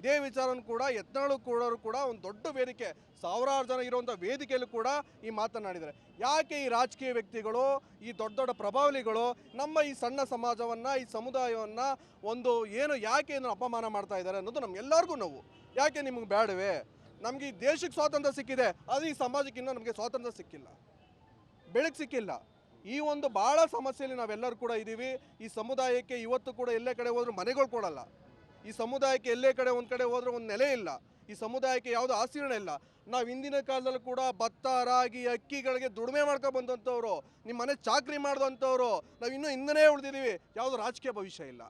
ಇದೇ ವಿಚಾರವನ್ನು ಕೂಡ, ಯತ್ನಾಳು ಕೂಡ ಕೂಡ ಒಂದು ದೊಡ್ಡ ವೇದಿಕೆ, ಸಾವಿರಾರು ಜನ ಇರುವಂಥ ವೇದಿಕೆಯಲ್ಲೂ ಕೂಡ ಈ ಮಾತನಾಡಿದ್ದಾರೆ. ಯಾಕೆ ಈ ರಾಜಕೀಯ ವ್ಯಕ್ತಿಗಳು, ಈ ದೊಡ್ಡ ದೊಡ್ಡ ಪ್ರಭಾವಲಿಗಳು ನಮ್ಮ ಈ ಸಣ್ಣ ಸಮಾಜವನ್ನು, ಈ ಸಮುದಾಯವನ್ನು ಒಂದು ಏನು ಯಾಕೆ ಏನು ಅಪಮಾನ ಮಾಡ್ತಾ ಇದ್ದಾರೆ ಅನ್ನೋದು ನಮ್ಗೆಲ್ಲರಿಗೂ ನೋವು. ಯಾಕೆ ನಿಮಗೆ ಬೇಡವೇ ನಮಗೆ ಈ ದೇಶಕ್ಕೆ ಸ್ವಾತಂತ್ರ್ಯ ಸಿಕ್ಕಿದೆ ಅದು ಈ ಸಮಾಜಕ್ಕಿನ್ನೂ ನಮಗೆ ಸ್ವಾತಂತ್ರ್ಯ ಸಿಕ್ಕಿಲ್ಲ. ಬೆಳಕು ಸಿಕ್ಕಿಲ್ಲ. ಈ ಒಂದು ಭಾಳ ಸಮಸ್ಯೆಯಲ್ಲಿ ನಾವೆಲ್ಲರೂ ಕೂಡ ಇದ್ದೀವಿ. ಈ ಸಮುದಾಯಕ್ಕೆ ಇವತ್ತು ಕೂಡ ಎಲ್ಲೇ ಕಡೆ ಹೋದರೂ ಮನೆಗಳು ಕೊಡಲ್ಲ. ಈ ಸಮುದಾಯಕ್ಕೆ ಎಲ್ಲೇ ಕಡೆ ಒಂದು ಕಡೆ ಹೋದರೂ ಒಂದು ನೆಲೆ ಇಲ್ಲ. ಈ ಸಮುದಾಯಕ್ಕೆ ಯಾವುದೋ ಆಸೀರ್ಣ ಇಲ್ಲ. ನಾವು ಹಿಂದಿನ ಕಾಲದಲ್ಲೂ ಕೂಡ ಭತ್ತ, ರಾಗಿ, ಅಕ್ಕಿಗಳಿಗೆ ದುಡಿಮೆ ಮಾಡ್ಕೊಂಡು ಬಂದಂಥವ್ರು ನಿಮ್ಮ ಮನೆ ಚಾಕ್ರಿ ಮಾಡಿದಂಥವ್ರು ನಾವು ಇನ್ನೂ ಹಿಂದನೇ ಉಳಿದಿದ್ದೀವಿ. ಯಾವುದು ರಾಜಕೀಯ ಭವಿಷ್ಯ ಇಲ್ಲ.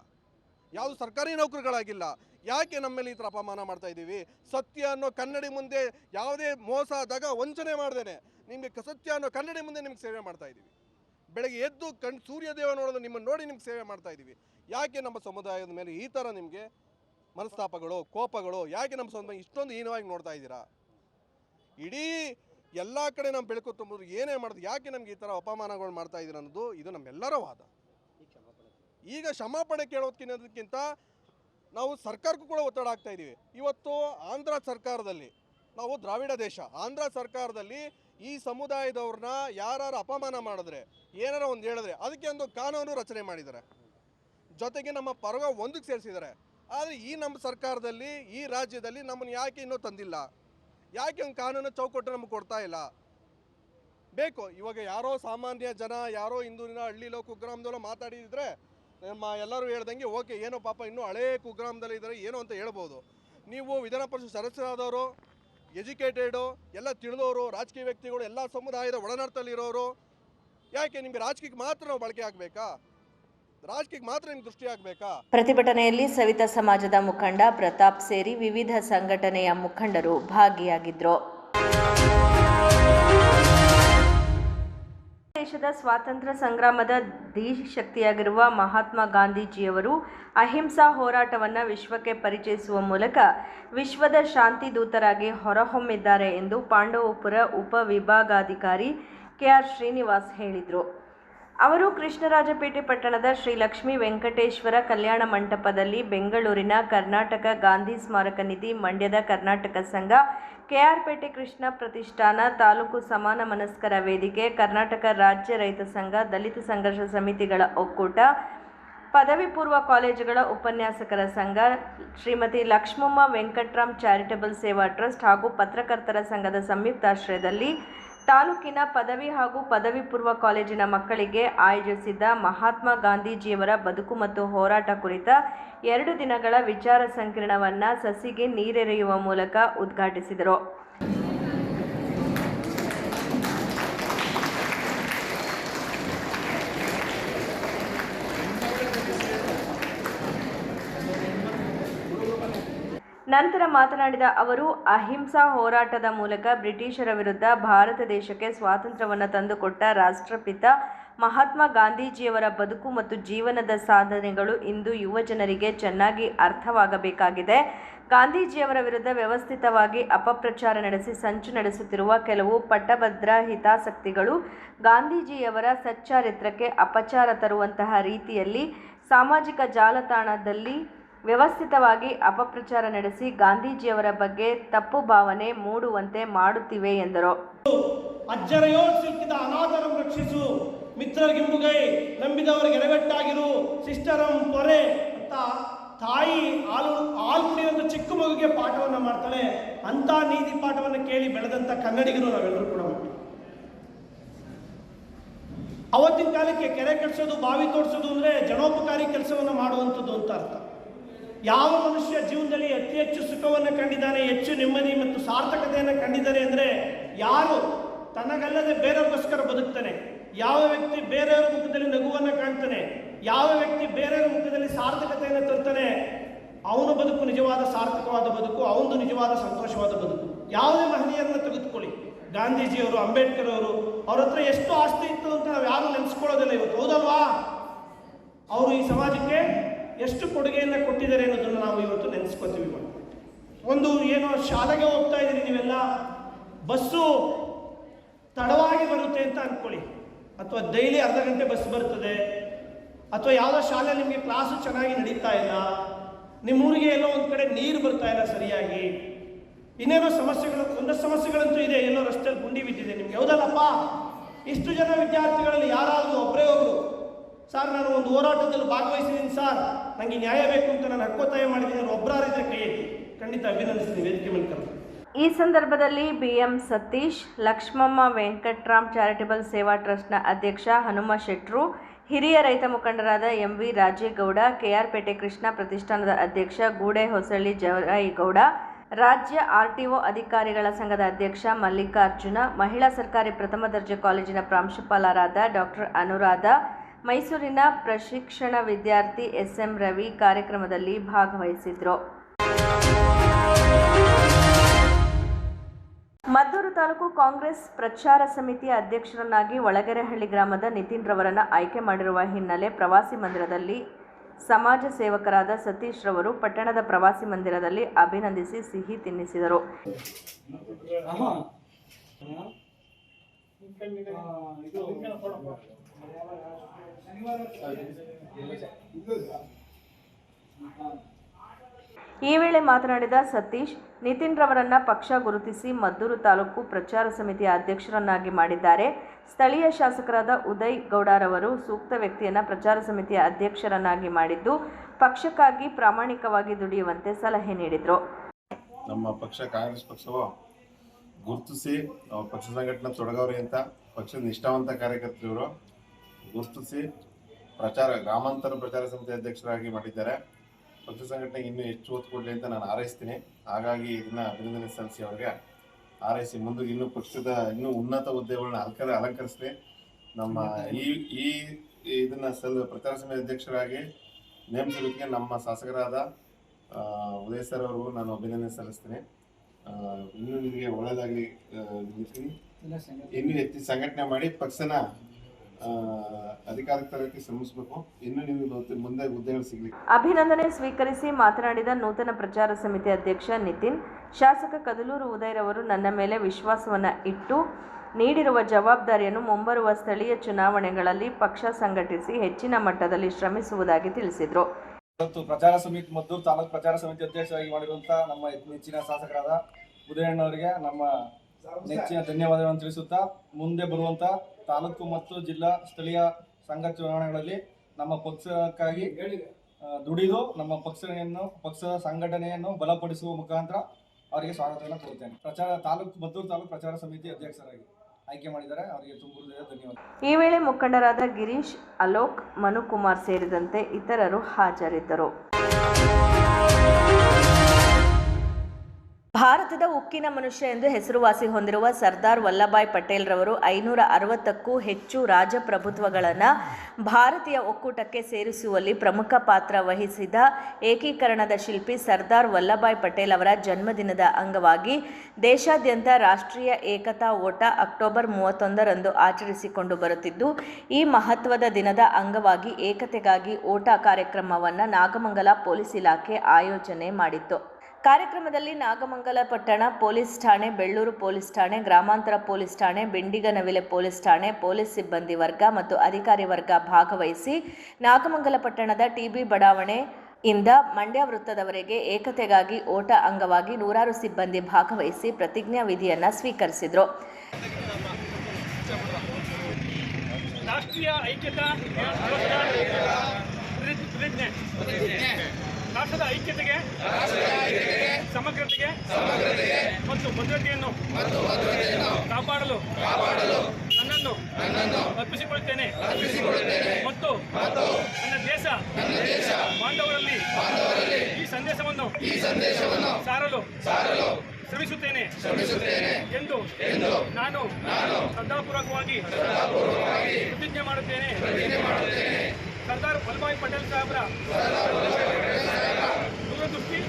ಯಾವುದು ಸರ್ಕಾರಿ ನೌಕರಿಗಳಾಗಿಲ್ಲ. ಯಾಕೆ ನಮ್ಮ ಮೇಲೆ ಈ ಥರ ಅಪಮಾನ ಮಾಡ್ತಾ ಇದ್ದೀವಿ? ಸತ್ಯ ಅನ್ನೋ ಕನ್ನಡಿ ಮುಂದೆ ಯಾವುದೇ ಮೋಸ ಆದಾಗ ವಂಚನೆ ಮಾಡ್ದೇನೆ. ನಿಮಗೆ ಸತ್ಯ ಅನ್ನೋ ಕನ್ನಡಿ ಮುಂದೆ ನಿಮ್ಗೆ ಸೇವೆ ಮಾಡ್ತಾ ಇದ್ದೀವಿ. ಬೆಳಗ್ಗೆ ಎದ್ದು ಕಣ್ ಸೂರ್ಯದೇವ ನೋಡೋದು ನಿಮ್ಮನ್ನು ನೋಡಿ ನಿಮ್ಗೆ ಸೇವೆ ಮಾಡ್ತಾ ಇದ್ದೀವಿ. ಯಾಕೆ ನಮ್ಮ ಸಮುದಾಯದ ಮೇಲೆ ಈ ಥರ ನಿಮಗೆ ಮನಸ್ತಾಪಗಳು, ಕೋಪಗಳು, ಯಾಕೆ ನಮ್ಮ ಸಮುದಾಯ ಇಷ್ಟೊಂದು ಹೀನವಾಗಿ ನೋಡ್ತಾ ಇದ್ದೀರಾ? ಇಡೀ ಎಲ್ಲ ಕಡೆ ನಮ್ಮ ಬೆಳಕು ತುಂಬಿದ್ರು ಏನೇ ಮಾಡೋದು ಯಾಕೆ ನಮ್ಗೆ ಈ ಥರ ಅಪಮಾನಗಳು ಮಾಡ್ತಾ ಇದ್ದೀರ ಅನ್ನೋದು ಇದು ನಮ್ಮೆಲ್ಲರ ವಾದ. ಈಗ ಕ್ಷಮಾಪಣೆ ಕೇಳೋದಕ್ಕಿಂತ ನಾವು ಸರ್ಕಾರಕ್ಕೂ ಕೂಡ ಒತ್ತಡ ಆಗ್ತಾ ಇದ್ದೀವಿ. ಇವತ್ತು ಆಂಧ್ರ ಸರ್ಕಾರದಲ್ಲಿ, ನಾವು ದ್ರಾವಿಡ ದೇಶ, ಆಂಧ್ರ ಸರ್ಕಾರದಲ್ಲಿ ಈ ಸಮುದಾಯದವ್ರನ್ನ ಯಾರು ಅಪಮಾನ ಮಾಡಿದ್ರೆ, ಏನಾರ ಒಂದು ಹೇಳಿದ್ರೆ, ಅದಕ್ಕೆ ಒಂದು ಕಾನೂನು ರಚನೆ ಮಾಡಿದ್ದಾರೆ. ಜೊತೆಗೆ ನಮ್ಮ ಪರ್ವ ಒಂದಕ್ಕೆ ಸೇರಿಸಿದ್ದಾರೆ. ಆದರೆ ಈ ನಮ್ಮ ಸರ್ಕಾರದಲ್ಲಿ, ಈ ರಾಜ್ಯದಲ್ಲಿ ನಮ್ಮನ್ನು ಯಾಕೆ ಇನ್ನೂ ತಂದಿಲ್ಲ? ಯಾಕೆ ಒಂದು ಕಾನೂನು ಚೌಕಟ್ಟು ನಮಗೆ ಕೊಡ್ತಾ ಇಲ್ಲ? ಬೇಕು, ಇವಾಗ ಯಾರೋ ಸಾಮಾನ್ಯ ಜನ, ಯಾರೋ ಹಿಂದೂರಿನ ಹಳ್ಳಿಲೋ ಕುಗ್ರಾಮದಲ್ಲೋ ಮಾತಾಡಿದ್ರೆ, ನಮ್ಮ ಎಲ್ಲರೂ ಹೇಳ್ದಂಗೆ, ಓಕೆ, ಏನೋ ಪಾಪ ಇನ್ನೂ ಹಳೇ ಕುಗ್ರಾಮದಲ್ಲಿ ಇದ್ದಾರೆ ಏನೋ ಅಂತ ಹೇಳ್ಬೋದು. ನೀವು ವಿಧಾನ ಪರಿಷತ್ ಸದಸ್ಯರಾದವರು ಎಜುಕೇಟೆಡು, ಎಲ್ಲ ತಿಳಿದವರು ರಾಜಕೀಯ ವ್ಯಕ್ತಿಗಳು, ಎಲ್ಲ ಸಮುದಾಯದ ಒಳನಡತಲ್ಲಿರೋರು ಯಾಕೆ ನಿಮಗೆ ರಾಜಕೀಯಕ್ಕೆ ಮಾತ್ರ ನಾವು ಬಳಕೆ ಆಗಬೇಕಾ? ರಾಜಕೀಯಕ್ಕೆ ಮಾತ್ರ ನಿಮ್ಗೆ ದೃಷ್ಟಿ ಆಗಬೇಕಾ? ಪ್ರತಿಭಟನೆಯಲ್ಲಿ ಸವಿತಾ ಸಮಾಜದ ಮುಖಂಡ ಪ್ರತಾಪ್ ಸೇರಿ ವಿವಿಧ ಸಂಘಟನೆಯ ಮುಖಂಡರು ಭಾಗಿಯಾಗಿದ್ದರು ದೇಶದ ಸ್ವಾತಂತ್ರ್ಯ ಸಂಗ್ರಾಮದ ಶಕ್ತಿಯಾಗಿರುವ ಮಹಾತ್ಮ ಗಾಂಧೀಜಿಯವರು ಅಹಿಂಸಾ ಹೋರಾಟವನ್ನು ವಿಶ್ವಕ್ಕೆ ಪರಿಚಯಿಸುವ ಮೂಲಕ ವಿಶ್ವದ ಶಾಂತಿ ದೂತರಾಗಿ ಹೊರಹೊಮ್ಮಿದ್ದಾರೆ ಎಂದು ಪಾಂಡವಪುರ ಉಪವಿಭಾಗಾಧಿಕಾರಿ ಕೆಆರ್ ಶ್ರೀನಿವಾಸ್ ಹೇಳಿದರು. ಅವರು ಕೃಷ್ಣರಾಜಪೇಟೆ ಪಟ್ಟಣದ ಶ್ರೀ ಲಕ್ಷ್ಮೀ ವೆಂಕಟೇಶ್ವರ ಕಲ್ಯಾಣ ಮಂಟಪದಲ್ಲಿ ಬೆಂಗಳೂರಿನ ಕರ್ನಾಟಕ ಗಾಂಧಿ ಸ್ಮಾರಕ ನಿಧಿ ಮಂಡ್ಯದ ಕರ್ನಾಟಕ ಸಂಘ ಕೆಆರ್ಪೇಟೆ ಕೃಷ್ಣ ಪ್ರತಿಷ್ಠಾನ ತಾಲೂಕು ಸಮಾನ ಮನಸ್ಕರ ವೇದಿಕೆ, ಕರ್ನಾಟಕ ರಾಜ್ಯ ರೈತ ಸಂಘ, ದಲಿತ ಸಂಘರ್ಷ ಸಮಿತಿಗಳ ಒಕ್ಕೂಟ, ಪದವಿ ಪೂರ್ವ ಕಾಲೇಜುಗಳ ಉಪನ್ಯಾಸಕರ ಸಂಘ, ಶ್ರೀಮತಿ ಲಕ್ಷ್ಮಮ್ಮ ವೆಂಕಟರಾಮ್ ಚಾರಿಟಬಲ್ ಸೇವಾ ಟ್ರಸ್ಟ್ ಹಾಗೂ ಪತ್ರಕರ್ತರ ಸಂಘದ ಸಂಯುಕ್ತಾಶ್ರಯದಲ್ಲಿ ತಾಲೂಕಿನ ಪದವಿ ಹಾಗೂ ಪದವಿ ಪೂರ್ವ ಕಾಲೇಜಿನ ಮಕ್ಕಳಿಗೆ ಆಯೋಜಿಸಿದ್ದ ಮಹಾತ್ಮ ಗಾಂಧೀಜಿಯವರ ಬದುಕು ಮತ್ತು ಹೋರಾಟ ಕುರಿತ ಎರಡು ದಿನಗಳ ವಿಚಾರ ಸಂಕಿರಣವನ್ನು ಸಸಿಗೆ ನೀರೆರೆಯುವ ಮೂಲಕ ಉದ್ಘಾಟಿಸಿದರು. ನಂತರ ಮಾತನಾಡಿದ ಅವರು, ಅಹಿಂಸಾ ಹೋರಾಟದ ಮೂಲಕ ಬ್ರಿಟಿಷರ ವಿರುದ್ಧ ಭಾರತ ದೇಶಕ್ಕೆ ಸ್ವಾತಂತ್ರ್ಯವನ್ನು ತಂದುಕೊಟ್ಟ ರಾಷ್ಟ್ರಪಿತ ಮಹಾತ್ಮ ಗಾಂಧೀಜಿಯವರ ಬದುಕು ಮತ್ತು ಜೀವನದ ಸಾಧನೆಗಳು ಇಂದು ಯುವ ಜನರಿಗೆ ಚೆನ್ನಾಗಿ ಅರ್ಥವಾಗಬೇಕಾಗಿದೆ. ಗಾಂಧೀಜಿಯವರ ವಿರುದ್ಧ ವ್ಯವಸ್ಥಿತವಾಗಿ ಅಪಪ್ರಚಾರ ನಡೆಸಿ ಸಂಚು ನಡೆಸುತ್ತಿರುವ ಕೆಲವು ಪಟ್ಟಭದ್ರ ಹಿತಾಸಕ್ತಿಗಳು ಗಾಂಧೀಜಿಯವರ ಸಚ್ಚಾರಿತ್ರಕ್ಕೆ ಅಪಚಾರ ತರುವಂತಹ ರೀತಿಯಲ್ಲಿ ಸಾಮಾಜಿಕ ಜಾಲತಾಣದಲ್ಲಿ ವ್ಯವಸ್ಥಿತವಾಗಿ ಅಪಪ್ರಚಾರ ನಡೆಸಿ ಗಾಂಧೀಜಿಯವರ ಬಗ್ಗೆ ತಪ್ಪು ಭಾವನೆ ಮೂಡುವಂತೆ ಮಾಡುತ್ತಿವೆ ಎಂದರು ಅಜ್ಜರಯೋ ಸಿಕ್ಕಿದ ಅನಾಥರನ್ನು ರಕ್ಷಿಸು ಮಿತ್ರರಿಗಿಂಬುಗೈ ನಂಬಿದವರಿಗೆ ಎಡವೆಟ್ಟಾಗಿರು, ಸಿಸ್ಟರಂ ಪೊರೆ ಅಂತ ತಾಯಿ ಹಾಲು ಹಾಲು ಕುಡಿಯುವಂಥ ಚಿಕ್ಕ ಮಗುಗೆ ಪಾಠವನ್ನು ಮಾಡ್ತಾಳೆ ಅಂತ ನೀತಿ ಪಾಠವನ್ನು ಕೇಳಿ ಬೆಳೆದಂಥ ಕನ್ನಡಿಗರು ನಾವೆಲ್ಲರೂ ಕೂಡ. ಅವತ್ತಿನ ಕಾಲಕ್ಕೆ ಕೆರೆ ಕಟ್ಸೋದು ಬಾವಿ ತೋಡಿಸೋದು ಅಂದರೆ ಜನೋಪಕಾರಿ ಕೆಲಸವನ್ನು ಮಾಡುವಂಥದ್ದು ಅಂತ ಅರ್ಥ ಯಾವ ಮನುಷ್ಯ ಜೀವನದಲ್ಲಿ ಅತಿ ಹೆಚ್ಚು ಸುಖವನ್ನು ಕಂಡಿದ್ದಾನೆ, ಹೆಚ್ಚು ನೆಮ್ಮದಿ ಮತ್ತು ಸಾರ್ಥಕತೆಯನ್ನು ಕಂಡಿದ್ದಾನೆ ಅಂದರೆ ಯಾರು? ತನಗಲ್ಲದೆ ಬೇರೆಯವ್ರಿಗೋಸ್ಕರ ಬದುಕ್ತಾನೆ. ಯಾವ ವ್ಯಕ್ತಿ ಬೇರೆಯವರ ಮುಖದಲ್ಲಿ ನಗುವನ್ನು ಕಾಣ್ತಾನೆ, ಯಾವ ವ್ಯಕ್ತಿ ಬೇರೆಯವರ ಮುಖದಲ್ಲಿ ಸಾರ್ಥಕತೆಯನ್ನು ತರ್ತಾನೆ, ಅವನ ಬದುಕು ನಿಜವಾದ ಸಾರ್ಥಕವಾದ ಬದುಕು ಅವನದು ನಿಜವಾದ ಸಂತೋಷವಾದ ಬದುಕು. ಯಾವುದೇ ಮಹನೀಯರನ್ನ ತೆಗೆದುಕೊಳ್ಳಿ. ಗಾಂಧೀಜಿಯವರು, ಅಂಬೇಡ್ಕರ್ ಅವರು, ಅವ್ರ ಹತ್ರ ಎಷ್ಟು ಆಸ್ತಿ ಇತ್ತು ಅಂತ ನಾವು ಯಾರು ನೆನೆಸ್ಕೊಳ್ಳೋದಿಲ್ಲ ಇವತ್ತು. ಹೌದಲ್ವಾ? ಅವರು ಈ ಸಮಾಜಕ್ಕೆ ಎಷ್ಟು ಕೊಡುಗೆಯನ್ನು ಕೊಟ್ಟಿದ್ದಾರೆ ಅನ್ನೋದನ್ನು ನಾವು ಇವತ್ತು ನೆನೆಸ್ಕೋತೀವಿ ಒಂದು ಏನೋ ಶಾಲೆಗೆ ಹೋಗ್ತಾ ಇದ್ದೀರಿ ನೀವೆಲ್ಲ, ಬಸ್ಸು ತಡವಾಗಿ ಬರುತ್ತೆ ಅಂತ ಅಂದ್ಕೊಳ್ಳಿ ಅಥವಾ ಡೈಲಿ ಅರ್ಧ ಗಂಟೆ ಬಸ್ ಬರ್ತದೆ, ಅಥವಾ ಯಾವುದೋ ಶಾಲೆ ನಿಮಗೆ ಕ್ಲಾಸು ಚೆನ್ನಾಗಿ ನಡೀತಾ ಇಲ್ಲ ನಿಮ್ಮ ಊರಿಗೆ ಎಲ್ಲೋ ಒಂದು ಕಡೆ ನೀರು ಬರ್ತಾ ಇಲ್ಲ ಸರಿಯಾಗಿ, ಇನ್ನೇನೋ ಸಮಸ್ಯೆಗಳು ಒಂದು ಸಮಸ್ಯೆಗಳಂತೂ ಇದೆ, ಎಲ್ಲೋ ರಸ್ತೆಯಲ್ಲಿ ಗುಂಡಿ ಬಿದ್ದಿದೆ ನಿಮ್ಗೆ. ಹೌದಲ್ಲಪ್ಪ? ಇಷ್ಟು ಜನ ವಿದ್ಯಾರ್ಥಿಗಳಲ್ಲಿ ಯಾರಾದರೂ ಒಬ್ಬರೇ ಒಬ್ರು ಸರ್ ನಾನು ಒಂದು ಹೋರಾಟದಲ್ಲಿ ಭಾಗವಹಿಸಿದ್ದೀನಿ ಸರ್ ನನಗೆ ನ್ಯಾಯ ಬೇಕು ಅಂತ ನಾನು ಹಕ್ಕೊತ್ತಾಯ ಮಾಡಿದ್ದೀನಿ ಒಬ್ಬರಾರಿದ್ರೆ ಕೈ ಎತ್ತಿ ಖಂಡಿತ ಅಭಿನಂದಿಸ್ತೀನಿ, ವೇದಿಕೆ ಮೇಲೆ ಕರೆದು ಈ ಸಂದರ್ಭದಲ್ಲಿ ಬಿಎಂ ಸತೀಶ್, ಲಕ್ಷ್ಮಮ್ಮ ವೆಂಕಟ್ರಾಮ್ ಚಾರಿಟಬಲ್ ಸೇವಾ ಟ್ರಸ್ಟ್ನ ಅಧ್ಯಕ್ಷ ಹನುಮ ಶೆಟ್ರು, ಹಿರಿಯ ರೈತ ಮುಖಂಡರಾದ ಎಂ ವಿ ರಾಜೇಗೌಡ ಕೆಆರ್ಪೇಟೆ ಕೃಷ್ಣ ಪ್ರತಿಷ್ಠಾನದ ಅಧ್ಯಕ್ಷ ಗೂಡೆ ಹೊಸಳ್ಳಿ ಜವರಾಯಿಗೌಡ, ರಾಜ್ಯ ಆರ್ಟಿಒ ಅಧಿಕಾರಿಗಳ ಸಂಘದ ಅಧ್ಯಕ್ಷ ಮಲ್ಲಿಕಾರ್ಜುನ, ಮಹಿಳಾ ಸರ್ಕಾರಿ ಪ್ರಥಮ ದರ್ಜೆ ಕಾಲೇಜಿನ ಪ್ರಾಂಶುಪಾಲರಾದ ಡಾಕ್ಟರ್ ಅನುರಾಧ ಮೈಸೂರಿನ ಪ್ರಶಿಕ್ಷಣ ವಿದ್ಯಾರ್ಥಿ ಎಸ್ಎಂ ರವಿ ಕಾರ್ಯಕ್ರಮದಲ್ಲಿ ಭಾಗವಹಿಸಿದ್ರು. ಮದ್ದೂರು ತಾಲೂಕು ಕಾಂಗ್ರೆಸ್ ಪ್ರಚಾರ ಸಮಿತಿ ಅಧ್ಯಕ್ಷರನ್ನಾಗಿ ಒಳಗೆರೆಹಳ್ಳಿ ಗ್ರಾಮದ ನಿತಿನ್ ರವರನ್ನು ಆಯ್ಕೆ ಮಾಡಿರುವ ಹಿನ್ನೆಲೆ ಪ್ರವಾಸಿ ಮಂದಿರದಲ್ಲಿ ಸಮಾಜ ಸೇವಕರಾದ ಸತೀಶ್ ರವರು ಪಟ್ಟಣದ ಪ್ರವಾಸಿ ಮಂದಿರದಲ್ಲಿ ಅಭಿನಂದಿಸಿ ಸಿಹಿ ತಿನ್ನಿಸಿದರು. ಈ ವೇಳೆ ಮಾತನಾಡಿದ ಸತೀಶ್, ನಿತಿನ್ ರವರನ್ನ ಪಕ್ಷ ಗುರುತಿಸಿ ಮದ್ದೂರು ತಾಲೂಕು ಪ್ರಚಾರ ಸಮಿತಿಯ ಅಧ್ಯಕ್ಷರನ್ನಾಗಿ ಮಾಡಿದ್ದಾರೆ. ಸ್ಥಳೀಯ ಶಾಸಕರಾದ ಉದಯ್ ಗೌಡರವರು ಸೂಕ್ತ ವ್ಯಕ್ತಿಯನ್ನ ಪ್ರಚಾರ ಸಮಿತಿಯ ಅಧ್ಯಕ್ಷರನ್ನಾಗಿ ಮಾಡಿದ್ದು, ಪಕ್ಷಕ್ಕಾಗಿ ಪ್ರಾಮಾಣಿಕವಾಗಿ ದುಡಿಯುವಂತೆ ಸಲಹೆ ನೀಡಿದರು. ನಮ್ಮ ಪಕ್ಷ ಕಾಂಗ್ರೆಸ್ ಪಕ್ಷವು ಗುರುತಿಸಿ ಪಕ್ಷ ಸಂಘಟನೆ ತೊಡಗವ್ರಿ ಅಂತ ಪಕ್ಷದ ನಿಷ್ಠಾವಂತ ಕಾರ್ಯಕರ್ತರು ಗುರುತಿಸಿ ಪ್ರಚಾರ, ಗ್ರಾಮಾಂತರ ಪ್ರಚಾರ ಸಮಿತಿ ಅಧ್ಯಕ್ಷರಾಗಿ ಮಾಡಿದ್ದಾರೆ. ಪಕ್ಷ ಸಂಘಟನೆಗೆ ಇನ್ನೂ ಹೆಚ್ಚು ಒತ್ತು ಕೊಡಲಿ ಅಂತ ನಾನು ಹಾರೈಸ್ತೀನಿ. ಹಾಗಾಗಿ ಇದನ್ನ ಅಭಿನಂದನೆ ಸಲ್ಲಿಸಿ ಅವರಿಗೆ. ಹಾರೈಸಿ ಮುಂದೆ ಇನ್ನೂ ಪಕ್ಷದ ಇನ್ನೂ ಉನ್ನತ ಹುದ್ದೆಗಳನ್ನ ಅಲಂಕಾರ, ಅಲಂಕರಿಸಲಿ. ನಮ್ಮ ಈ ಈ ಇದನ್ನ ಸಲ್, ಪ್ರಚಾರ ಸಮಿತಿ ಅಧ್ಯಕ್ಷರಾಗಿ ನೇಮಿಸಲಿಕ್ಕೆ ನಮ್ಮ ಶಾಸಕರಾದ ಉದಯ್ ಸರ್ ಅವರು ನಾನು ಅಭಿನಂದನೆ ಸಲ್ಲಿಸ್ತೀನಿ. ಇನ್ನೂ ನಿಮಗೆ ಒಳ್ಳೆಯದಾಗಲಿ ಇನ್ನೂ ಹೆಚ್ಚಿನ ಸಂಘಟನೆ ಮಾಡಿ ಪಕ್ಷನ ಅಭಿನಂದನೆ ಸ್ವೀಕರಿಸಿ ಮಾತನಾಡಿದ ನೂತನ ಪ್ರಚಾರ ಸಮಿತಿ ಅಧ್ಯಕ್ಷ ನಿತಿನ್. ಶಾಸಕ ಕದಲೂರು ಉದಯರವರು ನನ್ನ ಮೇಲೆ ವಿಶ್ವಾಸವನ್ನು ಇಟ್ಟು ನೀಡಿರುವ ಜವಾಬ್ದಾರಿಯನ್ನು ಮುಂಬರುವ ಸ್ಥಳೀಯ ಚುನಾವಣೆಗಳಲ್ಲಿ ಪಕ್ಷ ಸಂಘಟಿಸಿ ಹೆಚ್ಚಿನ ಮಟ್ಟದಲ್ಲಿ ಶ್ರಮಿಸುವುದಾಗಿ ತಿಳಿಸಿದರು. ಇವತ್ತು ಪ್ರಚಾರ ಸಮಿತಿ, ಮದ್ದೂರು ತಾಲೂಕು ಪ್ರಚಾರ ಸಮಿತಿ ಅಧ್ಯಕ್ಷರಾಗಿ ಮಾಡಿರುವಂತ ನಮ್ಮ ನೆಚ್ಚಿನ ಶಾಸಕರಾದ ಉದಯಣ್ಣವರಿಗೆ ನಮ್ಮ ನೆಚ್ಚಿನ ಧನ್ಯವಾದಗಳನ್ನು ತಿಳಿಸುತ್ತಾ ಮುಂದೆ ಬರುವಂತ ತಾಲೂಕು ಮತ್ತು ಜಿಲ್ಲಾ ಸ್ಥಳೀಯ ಸಂಘ ಚುನಾವಣೆಗಳಲ್ಲಿ ನಮ್ಮ ಪಕ್ಷಕ್ಕಾಗಿ ದುಡಿದು ನಮ್ಮ ಪಕ್ಷವನ್ನು, ಪಕ್ಷದ ಸಂಘಟನೆಯನ್ನು ಬಲಪಡಿಸುವ ಮುಖಾಂತರ ಅವರಿಗೆ ಸ್ವಾಗತವನ್ನು ಕೊಡುತ್ತೇನೆ ಪ್ರಚಾರ ತಾಲೂಕು, ಮದ್ದೂರು ತಾಲೂಕು ಪ್ರಚಾರ ಸಮಿತಿ ಅಧ್ಯಕ್ಷರಾಗಿ. ಆಯ್ಕೆ ಮಾಡಿದ್ದಾರೆ. ಅವರಿಗೆ ಧನ್ಯವಾದ. ಈ ವೇಳೆ ಮುಖಂಡರಾದ ಗಿರೀಶ್ ಅಲೋಕ್ ಮನುಕುಮಾರ್ ಸೇರಿದಂತೆ ಇತರರು ಹಾಜರಿದ್ದರು. ಭಾರತದ ಉಕ್ಕಿನ ಮನುಷ್ಯ ಎಂದು ಹೆಸರುವಾಸಿ ಹೊಂದಿರುವ ಸರ್ದಾರ್ ವಲ್ಲಭಾಯ್ ಪಟೇಲ್ ರವರು ಐನೂರ ಅರವತ್ತಕ್ಕೂ ಹೆಚ್ಚು ರಾಜಪ್ರಭುತ್ವಗಳನ್ನು ಭಾರತೀಯ ಒಕ್ಕೂಟಕ್ಕೆ ಸೇರಿಸುವಲ್ಲಿ ಪ್ರಮುಖ ಪಾತ್ರ ವಹಿಸಿದ ಏಕೀಕರಣದ ಶಿಲ್ಪಿ ಸರ್ದಾರ್ ವಲ್ಲಭಾಯ್ ಪಟೇಲ್ ಅವರ ಜನ್ಮದಿನದ ಅಂಗವಾಗಿ ದೇಶಾದ್ಯಂತ ರಾಷ್ಟ್ರೀಯ ಏಕತಾ ಓಟ ಅಕ್ಟೋಬರ್ ಮೂವತ್ತೊಂದರಂದು ಆಚರಿಸಿಕೊಂಡು ಬರುತ್ತಿದ್ದು, ಈ ಮಹತ್ವದ ದಿನದ ಅಂಗವಾಗಿ ಏಕತೆಗಾಗಿ ಓಟ ಕಾರ್ಯಕ್ರಮವನ್ನು ನಾಗಮಂಗಲ ಪೊಲೀಸ್ ಇಲಾಖೆ ಆಯೋಜನೆ ಮಾಡಿತ್ತು. ಕಾರ್ಯಕ್ರಮದಲ್ಲಿ ನಾಗಮಂಗಲ ಪಟ್ಟಣ ಪೊಲೀಸ್ ಠಾಣೆ, ಬೆಳ್ಳೂರು ಪೊಲೀಸ್ ಠಾಣೆ, ಗ್ರಾಮಾಂತರ ಪೊಲೀಸ್ ಠಾಣೆ, ಬೆಂಡಿಗನವಿಲೆ ಪೊಲೀಸ್ ಠಾಣೆ, ಪೊಲೀಸ್ ಸಿಬ್ಬಂದಿ ವರ್ಗ ಮತ್ತು ಅಧಿಕಾರಿ ವರ್ಗ ಭಾಗವಹಿಸಿ ನಾಗಮಂಗಲ ಪಟ್ಟಣದ ಟಿಬಿ ಬಡಾವಣೆ ಇಂದ ಮಂಡ್ಯ ವೃತ್ತದವರೆಗೆ ಏಕತೆಗಾಗಿ ಓಟ ಅಂಗವಾಗಿ ನೂರಾರು ಸಿಬ್ಬಂದಿ ಭಾಗವಹಿಸಿ ಪ್ರತಿಜ್ಞಾ ವಿಧಿಯನ್ನು ಸ್ವೀಕರಿಸಿದರು. ರಾಷ್ಟ್ರದ ಐಕ್ಯತೆಗೆ, ಸಮಗ್ರತೆಗೆ ಮತ್ತು ಭದ್ರತೆಯನ್ನು ಕಾಪಾಡಲು ನನ್ನನ್ನು ಅರ್ಪಿಸಿಕೊಳ್ಳುತ್ತೇನೆ. ಮತ್ತು ನನ್ನ ದೇಶ ಬಾಂಧವರಲ್ಲಿ ಈ ಸಂದೇಶವನ್ನು ಸಾರಲು ಶ್ರಮಿಸುತ್ತೇನೆ ಎಂದು ನಾನು ಶ್ರದ್ಧಾಪೂರ್ವಕವಾಗಿ ಪ್ರತಿಜ್ಞೆ ಮಾಡುತ್ತೇನೆ. ಸರ್ದಾರ್ ವಲ್ಲಭಾಯ್ ಪಟೇಲ್ ಸಾಹೇಬ್ರ ದೂರದೃಷ್ಟಿ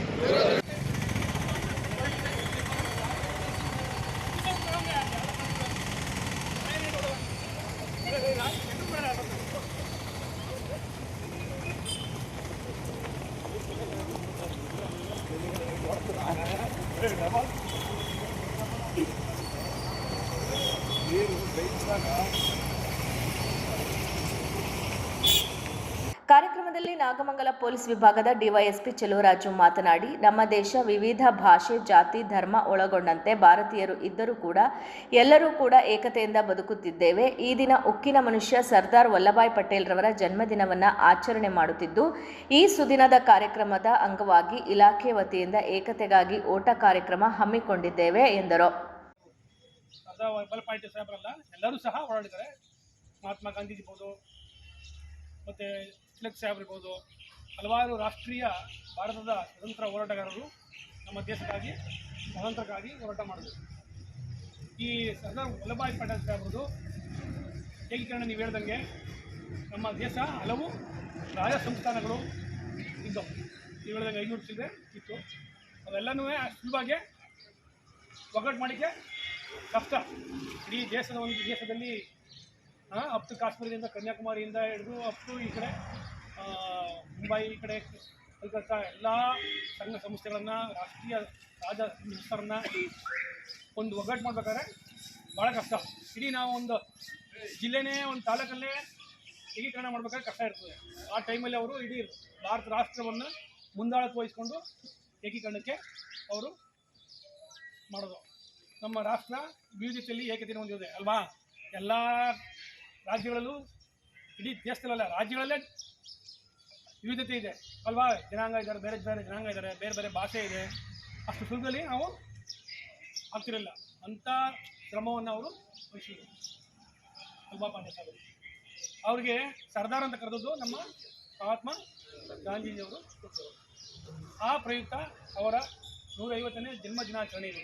ಕಾರ್ಯಕ್ರಮದಲ್ಲಿ ನಾಗಮಂಗಲ ಪೊಲೀಸ್ ವಿಭಾಗದ ಡಿವೈಎಸ್ಪಿ ಚೆಲುವರಾಜು ಮಾತನಾಡಿ, ನಮ್ಮ ದೇಶ ವಿವಿಧ ಭಾಷೆ, ಜಾತಿ, ಧರ್ಮ ಒಳಗೊಂಡಂತೆ ಭಾರತೀಯರು ಇದ್ದರೂ ಕೂಡ ಎಲ್ಲರೂ ಕೂಡ ಏಕತೆಯಿಂದ ಬದುಕುತ್ತಿದ್ದೇವೆ. ಈ ದಿನ ಉಕ್ಕಿನ ಮನುಷ್ಯ ಸರ್ದಾರ್ ವಲ್ಲಭಾಯ್ ಪಟೇಲ್ ರವರ ಜನ್ಮದಿನವನ್ನು ಆಚರಣೆ ಮಾಡುತ್ತಿದ್ದು, ಈ ಸುದಿನದ ಕಾರ್ಯಕ್ರಮದ ಅಂಗವಾಗಿ ಇಲಾಖೆ ವತಿಯಿಂದ ಏಕತೆಗಾಗಿ ಓಟ ಕಾರ್ಯಕ್ರಮ ಹಮ್ಮಿಕೊಂಡಿದ್ದೇವೆ ಎಂದರು. ಮಹಾತ್ಮ ಗಾಂಧೀಜಿ ಮತ್ತೆ ಫ್ಲೆಕ್ಸ್ ಸಾಹೇಬ್ ಇರ್ಬೋದು ಹಲವಾರು ರಾಷ್ಟ್ರೀಯ ಭಾರತದ ಸ್ವತಂತ್ರ ಹೋರಾಟಗಾರರು ನಮ್ಮ ದೇಶಕ್ಕಾಗಿ ಸ್ವಾತಂತ್ರ್ಯಕ್ಕಾಗಿ ಹೋರಾಟ ಮಾಡಿದರು. ಈ ಸರ್ದಾರ್ ವಲ್ಲಭಾಯ್ ಪಟೇಲ್ ಸಾಹೇಬ್ರದ್ದು ಏಕೀಕರಣ ನೀವು ಹೇಳ್ದಂಗೆ ನಮ್ಮ ದೇಶ ಹಲವು ರಾಜ ಸಂಸ್ಥಾನಗಳು ಇದ್ದವು. ನೀವು ಹೇಳ್ದಂಗೆ ಐನೂರು ಚಿಲ್ಲರೆ ಇತ್ತು. ಅವೆಲ್ಲನೂ ಸುಲಭವಾಗಿ ಒಗ್ಗಟ್ಟು ಮಾಡಲಿಕ್ಕೆ ಕಷ್ಟ. ಇಡೀ ದೇಶದ ಒಂದು ದೇಶದಲ್ಲಿ ಅಪ್ ಟು ಕಾಶ್ಮೀರದಿಂದ ಕನ್ಯಾಕುಮಾರಿಯಿಂದ ಹಿಡಿದು ಅಪ್ ಟು ಈ ಕಡೆ ಮುಂಬೈ ಕಡೆ ಕಲ್ಕತ್ತಾ ಎಲ್ಲ ಸಂಘ ಸಂಸ್ಥೆಗಳನ್ನು, ರಾಷ್ಟ್ರೀಯ ರಾಜ ಮಿನಿಸ್ಟರನ್ನ ಒಂದು ಒಗ್ಗಟ್ಟು ಮಾಡ್ಬೇಕಾದ್ರೆ ಭಾಳ ಕಷ್ಟ. ಇಡೀ ನಾವು ಒಂದು ಜಿಲ್ಲೆನೇ ಒಂದು ತಾಲೂಕಲ್ಲೇ ಏಕೀಕರಣ ಮಾಡ್ಬೇಕಾದ್ರೆ ಕಷ್ಟ ಇರ್ತದೆ. ಆ ಟೈಮಲ್ಲಿ ಅವರು ಇಡೀ ಭಾರತ ರಾಷ್ಟ್ರವನ್ನು ಮುಂದಾಳತ್ವ ವಹಿಸ್ಕೊಂಡು ಏಕೀಕರಣಕ್ಕೆ ಅವರು ಮಾಡೋದು. ನಮ್ಮ ರಾಷ್ಟ್ರ ವಿವಿಧತೆಯಲ್ಲಿ ಏಕತೆಯನ್ನು ಹೊಂದಿದೆ ಅಲ್ವಾ? ಎಲ್ಲ ರಾಜ್ಯಗಳಲ್ಲೂ ಇಡೀ ದೇಶದಲ್ಲ ರಾಜ್ಯಗಳಲ್ಲೇ ವಿವಿಧತೆ ಇದೆ. ಅಲ್ವಾ? ಜನಾಂಗ ಇದ್ದಾರೆ, ಬೇರೆ ಬೇರೆ ಜನಾಂಗ ಇದ್ದಾರೆ, ಬೇರೆ ಬೇರೆ ಭಾಷೆ ಇದೆ. ಅಷ್ಟು ಸುಲಭದಲ್ಲಿ ನಾವು ಆಗ್ತಿರಲಿಲ್ಲ ಅಂಥ ಕ್ರಮವನ್ನು ಅವರು ವಹಿಸಿದರು. ಅಲ್ವಾ ಪಾಂಡೆ ಅವ್ರಿಗೆ ಸರ್ದಾರ್ ಅಂತ ಕರೆದದ್ದು ನಮ್ಮ ಮಹಾತ್ಮ ಗಾಂಧೀಜಿಯವರು ಆ ಪ್ರಯುಕ್ತ ಅವರ ನೂರೈವತ್ತನೇ ಜನ್ಮ ದಿನಾಚರಣೆ ಇದೆ.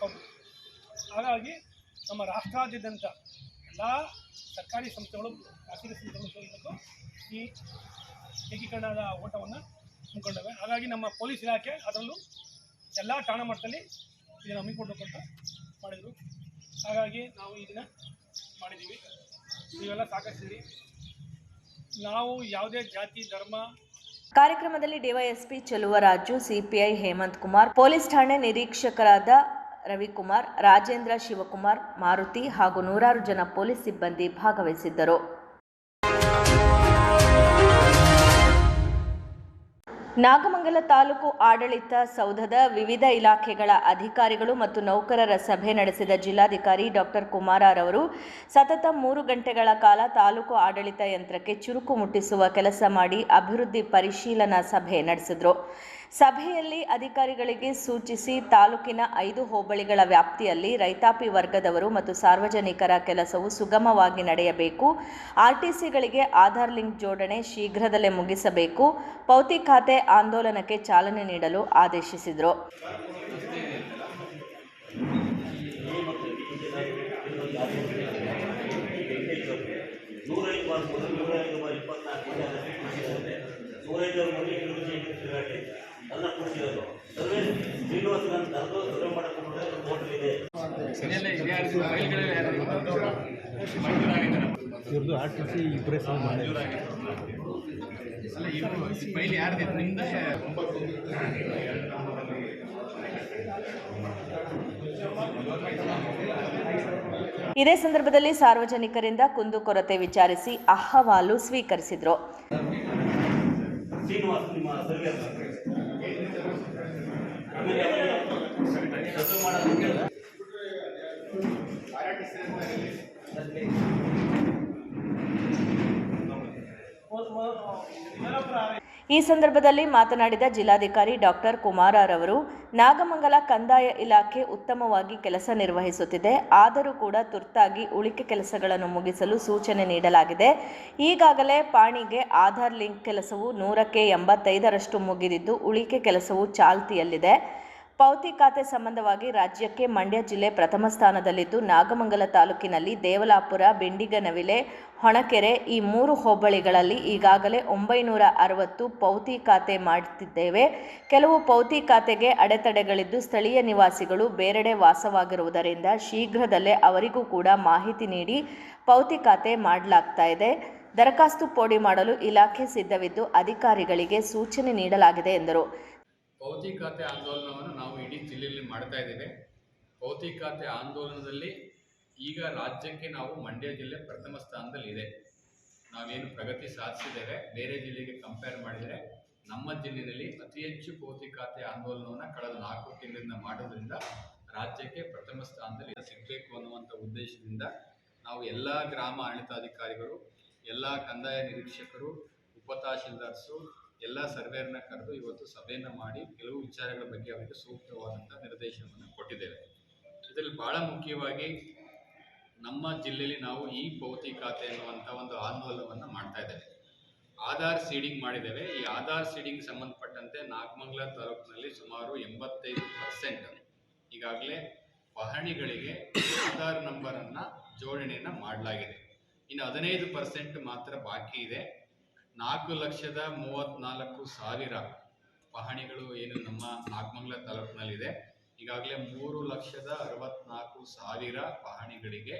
ಹೌದು. ಹಾಗಾಗಿ ನಮ್ಮ ರಾಷ್ಟ್ರಾದ್ಯಂತ ಎಲ್ಲ ಸರ್ಕಾರಿ ಸಂಸ್ಥೆಗಳು, ಖಾಸಗಿ ಸಂಸ್ಥೆಗಳು ಸೇರಿಕೊಂಡು ಈ ಏಕೀಕರಣದ ಓಟವನ್ನು ಹಮ್ಮಿಕೊಂಡವೆ. ಹಾಗಾಗಿ ನಮ್ಮ ಪೊಲೀಸ್ ಇಲಾಖೆ ಅದರಲ್ಲೂ ಎಲ್ಲ ಠಾಣಾ ಮಟ್ಟದಲ್ಲಿ ಇದನ್ನು ಹಮ್ಮಿಕೊಡ್ಬೇಕು ಅಂತ ಮಾಡಿದರು. ಹಾಗಾಗಿ ನಾವು ಈ ದಿನ ಮಾಡಿದ್ದೀವಿ. ನೀವೆಲ್ಲ ಸಾಕಿದ್ದೀರಿ ನಾವು ಯಾವುದೇ ಜಾತಿ, ಧರ್ಮ ಕಾರ್ಯಕ್ರಮದಲ್ಲಿ DYSP Cheluvaraju, CPI Hemanth Kumar, police ಠಾಣೆ ನಿರೀಕ್ಷಕರಾದ ರವಿಕುಮಾರ್, ರಾಜೇಂದ್ರ ಶಿವಕುಮಾರ್, ಮಾರುತಿ ಹಾಗೂ ನೂರಾರು ಜನ ಪೊಲೀಸ್ ಸಿಬ್ಬಂದಿ ಭಾಗವಹಿಸಿದ್ದರು. ನಾಗಮಂಗಲ ತಾಲೂಕು ಆಡಳಿತ ಸೌಧದ ವಿವಿಧ ಇಲಾಖೆಗಳ ಅಧಿಕಾರಿಗಳು ಮತ್ತು ನೌಕರರ ಸಭೆ ನಡೆಸಿದ ಜಿಲ್ಲಾಧಿಕಾರಿ ಡಾಕ್ಟರ್ ಕುಮಾರರವರು ಸತತ ಮೂರು ಗಂಟೆಗಳ ಕಾಲ ತಾಲೂಕು ಆಡಳಿತ ಯಂತ್ರಕ್ಕೆ ಚುರುಕು ಮುಟ್ಟಿಸುವ ಕೆಲಸ ಮಾಡಿ ಅಭಿವೃದ್ಧಿ ಪರಿಶೀಲನಾ ಸಭೆ ನಡೆಸಿದರು. ಸಭೆಯಲ್ಲಿ ಅಧಿಕಾರಿಗಳಿಗೆ ಸೂಚಿಸಿ ತಾಲೂಕಿನ ಐದು ಹೋಬಳಿಗಳ ವ್ಯಾಪ್ತಿಯಲ್ಲಿ ರೈತಾಪಿ ವರ್ಗದವರು ಮತ್ತು ಸಾರ್ವಜನಿಕರ ಕೆಲಸವು ಸುಗಮವಾಗಿ ನಡೆಯಬೇಕು. ಆರ್ಟಿಸಿಗಳಿಗೆ ಆಧಾರ್ ಲಿಂಕ್ ಜೋಡಣೆ ಶೀಘ್ರದಲ್ಲೇ ಮುಗಿಸಬೇಕು. ಪೌತಿ ಖಾತೆ ಆಂದೋಲನಕ್ಕೆ ಚಾಲನೆ ನೀಡಲು ಆದೇಶಿಸಿದರು. ನೂರೈದು ಎಲ್ಲ ಕುಡಿಸಿರೋದು ಸರ್ವೆ ಶ್ರೀನಿವಾಸ ಕರೆದು ಸರ್ವೆ ಮಾಡಕ್ಕೆ ಹೋಟೆಲ್ ಇದೆ ಇವ್ರದ್ದು ಆರ್ ಟಿ ಸಿ ಇಬ್ಬರೇ ಸಹ ಇದೇ ಸಂದರ್ಭದಲ್ಲಿ ಸಾರ್ವಜನಿಕರಿಂದ ಕುಂದುಕೊರತೆ ವಿಚಾರಿಸಿ ಅಹವಾಲು ಸ್ವೀಕರಿಸಿದ್ರು. ಶ್ರೀನಿವಾಸ್, ನಿಮ್ಮ ಸರ್ವೆ போதுமா இதெல்லாம் அப்புறம் ಈ ಸಂದರ್ಭದಲ್ಲಿ ಮಾತನಾಡಿದ ಜಿಲ್ಲಾಧಿಕಾರಿ ಡಾಕ್ಟರ್ ಕುಮಾರರವರು ನಾಗಮಂಗಲ ಕಂದಾಯ ಇಲಾಖೆ ಉತ್ತಮವಾಗಿ ಕೆಲಸ ನಿರ್ವಹಿಸುತ್ತಿದೆ, ಆದರೂ ಕೂಡ ತುರ್ತಾಗಿ ಉಳಿಕೆ ಕೆಲಸಗಳನ್ನು ಮುಗಿಸಲು ಸೂಚನೆ ನೀಡಲಾಗಿದೆ. ಈಗಾಗಲೇ ಪಾಣಿಗೆ ಆಧಾರ್ ಲಿಂಕ್ ಕೆಲಸವು ನೂರಕ್ಕೆ ಎಂಬತ್ತೈದರಷ್ಟು ಮುಗಿದಿದ್ದು, ಉಳಿಕೆ ಕೆಲಸವು ಚಾಲ್ತಿಯಲ್ಲಿದೆ. ಪೌತಿ ಖಾತೆ ಸಂಬಂಧವಾಗಿ ರಾಜ್ಯಕ್ಕೆ ಮಂಡ್ಯ ಜಿಲ್ಲೆ ಪ್ರಥಮ ಸ್ಥಾನದಲ್ಲಿದ್ದು, ನಾಗಮಂಗಲ ತಾಲೂಕಿನಲ್ಲಿ ದೇವಲಾಪುರ, ಬೆಂಡಿಗನವಿಲೆ, ಹೊಣಕೆರೆ ಈ ಮೂರು ಹೋಬಳಿಗಳಲ್ಲಿ ಈಗಾಗಲೇ ಒಂಬೈನೂರ ಅರವತ್ತು ಪೌತಿ ಖಾತೆ ಮಾಡುತ್ತಿದ್ದೇವೆ ಕೆಲವು ಪೌತಿ ಖಾತೆಗೆ ಅಡೆತಡೆಗಳಿದ್ದು, ಸ್ಥಳೀಯ ನಿವಾಸಿಗಳು ಬೇರೆಡೆ ವಾಸವಾಗಿರುವುದರಿಂದ ಶೀಘ್ರದಲ್ಲೇ ಅವರಿಗೂ ಕೂಡ ಮಾಹಿತಿ ನೀಡಿ ಪೌತಿ ಖಾತೆ ಮಾಡಲಾಗ್ತಾ ಇದೆ. ದರಖಾಸ್ತು ಪೋಡಿ ಮಾಡಲು ಇಲಾಖೆ ಸಿದ್ಧವಿದ್ದು, ಅಧಿಕಾರಿಗಳಿಗೆ ಸೂಚನೆ ನೀಡಲಾಗಿದೆ ಎಂದರು. ಪೌತಿ ಖಾತೆ ಆಂದೋಲನವನ್ನು ನಾವು ಇಡೀ ಜಿಲ್ಲೆಯಲ್ಲಿ ಮಾಡ್ತಾ ಇದ್ದೇವೆ. ಪೌತಿ ಖಾತೆ ಆಂದೋಲನದಲ್ಲಿ ಈಗ ರಾಜ್ಯಕ್ಕೆ ನಾವು ಮಂಡ್ಯ ಜಿಲ್ಲೆ ಪ್ರಥಮ ಸ್ಥಾನದಲ್ಲಿ ಇದೆ. ನಾವೇನು ಪ್ರಗತಿ ಸಾಧಿಸಿದ್ದೇವೆ, ಬೇರೆ ಜಿಲ್ಲೆಗೆ ಕಂಪೇರ್ ಮಾಡಿದರೆ ನಮ್ಮ ಜಿಲ್ಲೆಯಲ್ಲಿ ಅತಿ ಹೆಚ್ಚು ಪೌತಿ ಖಾತೆ ಆಂದೋಲನವನ್ನು ಕಳೆದ ನಾಲ್ಕು ತಿಂಗಳಿಂದ ಮಾಡೋದ್ರಿಂದ ರಾಜ್ಯಕ್ಕೆ ಪ್ರಥಮ ಸ್ಥಾನದಲ್ಲಿ ಸಿಗಬೇಕು ಅನ್ನುವಂಥ ಉದ್ದೇಶದಿಂದ ನಾವು ಎಲ್ಲ ಗ್ರಾಮ ಆಡಳಿತಾಧಿಕಾರಿಗಳು, ಎಲ್ಲ ಕಂದಾಯ ನಿರೀಕ್ಷಕರು, ಉಪ ತಹಶೀಲ್ದಾರ್ಸು ಎಲ್ಲ ಸರ್ವೇರ್ನ ಕರೆದು ಇವತ್ತು ಸಭೆಯನ್ನು ಮಾಡಿ ಕೆಲವು ವಿಚಾರಗಳ ಬಗ್ಗೆ ಅವರಿಗೆ ಸೂಕ್ತವಾದಂಥ ನಿರ್ದೇಶನವನ್ನು ಕೊಟ್ಟಿದ್ದೇವೆ. ಇದರಲ್ಲಿ ಬಹಳ ಮುಖ್ಯವಾಗಿ ನಮ್ಮ ಜಿಲ್ಲೆಯಲ್ಲಿ ನಾವು ಈ ಪೌತಿ ಖಾತೆ ಅನ್ನುವಂಥ ಒಂದು ಆಂದೋಲನವನ್ನು ಮಾಡ್ತಾ ಇದ್ದೇವೆ. ಆಧಾರ್ ಸೀಡಿಂಗ್ ಮಾಡಿದ್ದೇವೆ. ಈ ಆಧಾರ್ ಸೀಡಿಂಗ್ ಸಂಬಂಧಪಟ್ಟಂತೆ ನಾಗಮಂಗಲ ತಾಲೂಕಿನಲ್ಲಿ ಸುಮಾರು ಎಂಬತ್ತೈದು ಪರ್ಸೆಂಟ್ ಈಗಾಗಲೇ ಪಹಣಿಗಳಿಗೆ ಆಧಾರ್ ನಂಬರನ್ನು ಜೋಡಣೆಯನ್ನು ಮಾಡಲಾಗಿದೆ. ಇನ್ನು ಹದಿನೈದು ಪರ್ಸೆಂಟ್ ಮಾತ್ರ ಬಾಕಿ ಇದೆ. ನಾಲ್ಕು ಲಕ್ಷದ ಮೂವತ್ತ್ನಾಲ್ಕು ಸಾವಿರ ಪಹಣಿಗಳು ಏನು ನಮ್ಮ ನಾಗಮಂಗಲ ತಾಲೂಕಿನಲ್ಲಿದೆ. ಈಗಾಗಲೇ ಮೂರು ಲಕ್ಷದ ಅರವತ್ನಾಲ್ಕು ಸಾವಿರ ಪಹಣಿಗಳಿಗೆ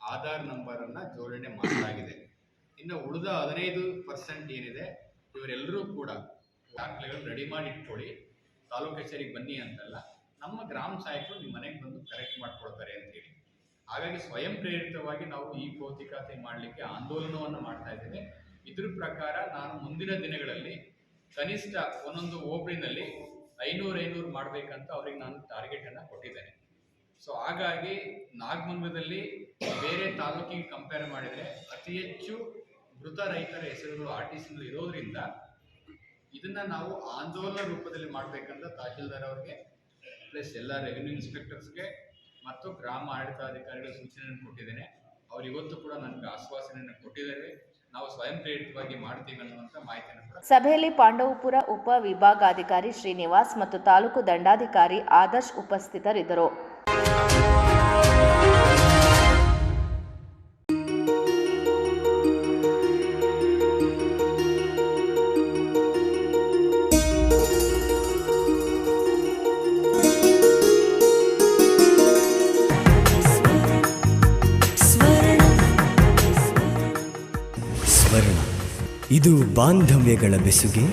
ಆಧಾರ್ ನಂಬರನ್ನು ಜೋಡಣೆ ಮಾಡಲಾಗಿದೆ. ಇನ್ನು ಉಳಿದ ಹದಿನೈದು ಪರ್ಸೆಂಟ್ ಏನಿದೆ, ಇವರೆಲ್ಲರೂ ಕೂಡ ದಾಖಲೆಗಳು ರೆಡಿ ಮಾಡಿ ಇಟ್ಕೊಳ್ಳಿ. ತಾಲೂಕು ಕಚೇರಿಗೆ ಬನ್ನಿ ಅಂತಲ್ಲ, ನಮ್ಮ ಗ್ರಾಮ ಸಹಾಯಕರು ನಿಮ್ಮ ಮನೆಗೆ ಬಂದು ಕರೆಕ್ಟ್ ಮಾಡ್ಕೊಳ್ತಾರೆ ಅಂತೇಳಿ. ಹಾಗಾಗಿ ಸ್ವಯಂ ಪ್ರೇರಿತವಾಗಿ ನಾವು ಈ ಭೌತಿಕತೆ ಮಾಡಲಿಕ್ಕೆ ಆಂದೋಲನವನ್ನು ಮಾಡ್ತಾ ಇದ್ದೇವೆ. ಇದ್ರ ಪ್ರಕಾರ ನಾನು ಮುಂದಿನ ದಿನಗಳಲ್ಲಿ ಕನಿಷ್ಠ ಒಂದೊಂದು ಹೋಬಳಿನಲ್ಲಿ ಐನೂರು ಐನೂರು ಮಾಡಬೇಕಂತ ಅವ್ರಿಗೆ ನಾನು ಟಾರ್ಗೆಟನ್ನು ಕೊಟ್ಟಿದ್ದೇನೆ. ಸೊ ಹಾಗಾಗಿ ನಾಗಮಂಗಲದಲ್ಲಿ ಬೇರೆ ತಾಲೂಕಿಗೆ ಕಂಪೇರ್ ಮಾಡಿದರೆ ಅತಿ ಹೆಚ್ಚು ಮೃತ ರೈತರ ಹೆಸರುಗಳು ಆರ್ ಟಿ ಸಿನಲ್ಲಿ ಇರೋದ್ರಿಂದ ಇದನ್ನು ನಾವು ಆಂದೋಲನ ರೂಪದಲ್ಲಿ ಮಾಡಬೇಕಂತ ತಹಶೀಲ್ದಾರ್ ಅವ್ರಿಗೆ ಪ್ಲಸ್ ಎಲ್ಲ ರೆವಿನ್ಯೂ ಇನ್ಸ್ಪೆಕ್ಟರ್ಸ್ಗೆ ಮತ್ತು ಗ್ರಾಮ ಆಡಳಿತಾಧಿಕಾರಿಗಳ ಸೂಚನೆಯನ್ನು ಕೊಟ್ಟಿದ್ದೇನೆ. ಅವ್ರು ಇವತ್ತು ಕೂಡ ನನಗೆ ಆಶ್ವಾಸನೆಯನ್ನು ಕೊಟ್ಟಿದ್ದಾರೆ. ಸಭೆಯಲ್ಲಿ ಪಾಂಡವಪುರ ಉಪ ವಿಭಾಗಾಧಿಕಾರಿ ಶ್ರೀನಿವಾಸ್ ಮತ್ತು ತಾಲೂಕು ದಂಡಾಧಿಕಾರಿ ಆದರ್ಶ್ ಉಪಸ್ಥಿತರಿದ್ದರು. ಬಾಂಧವ್ಯಗಳ ಬೆಸುಗೆ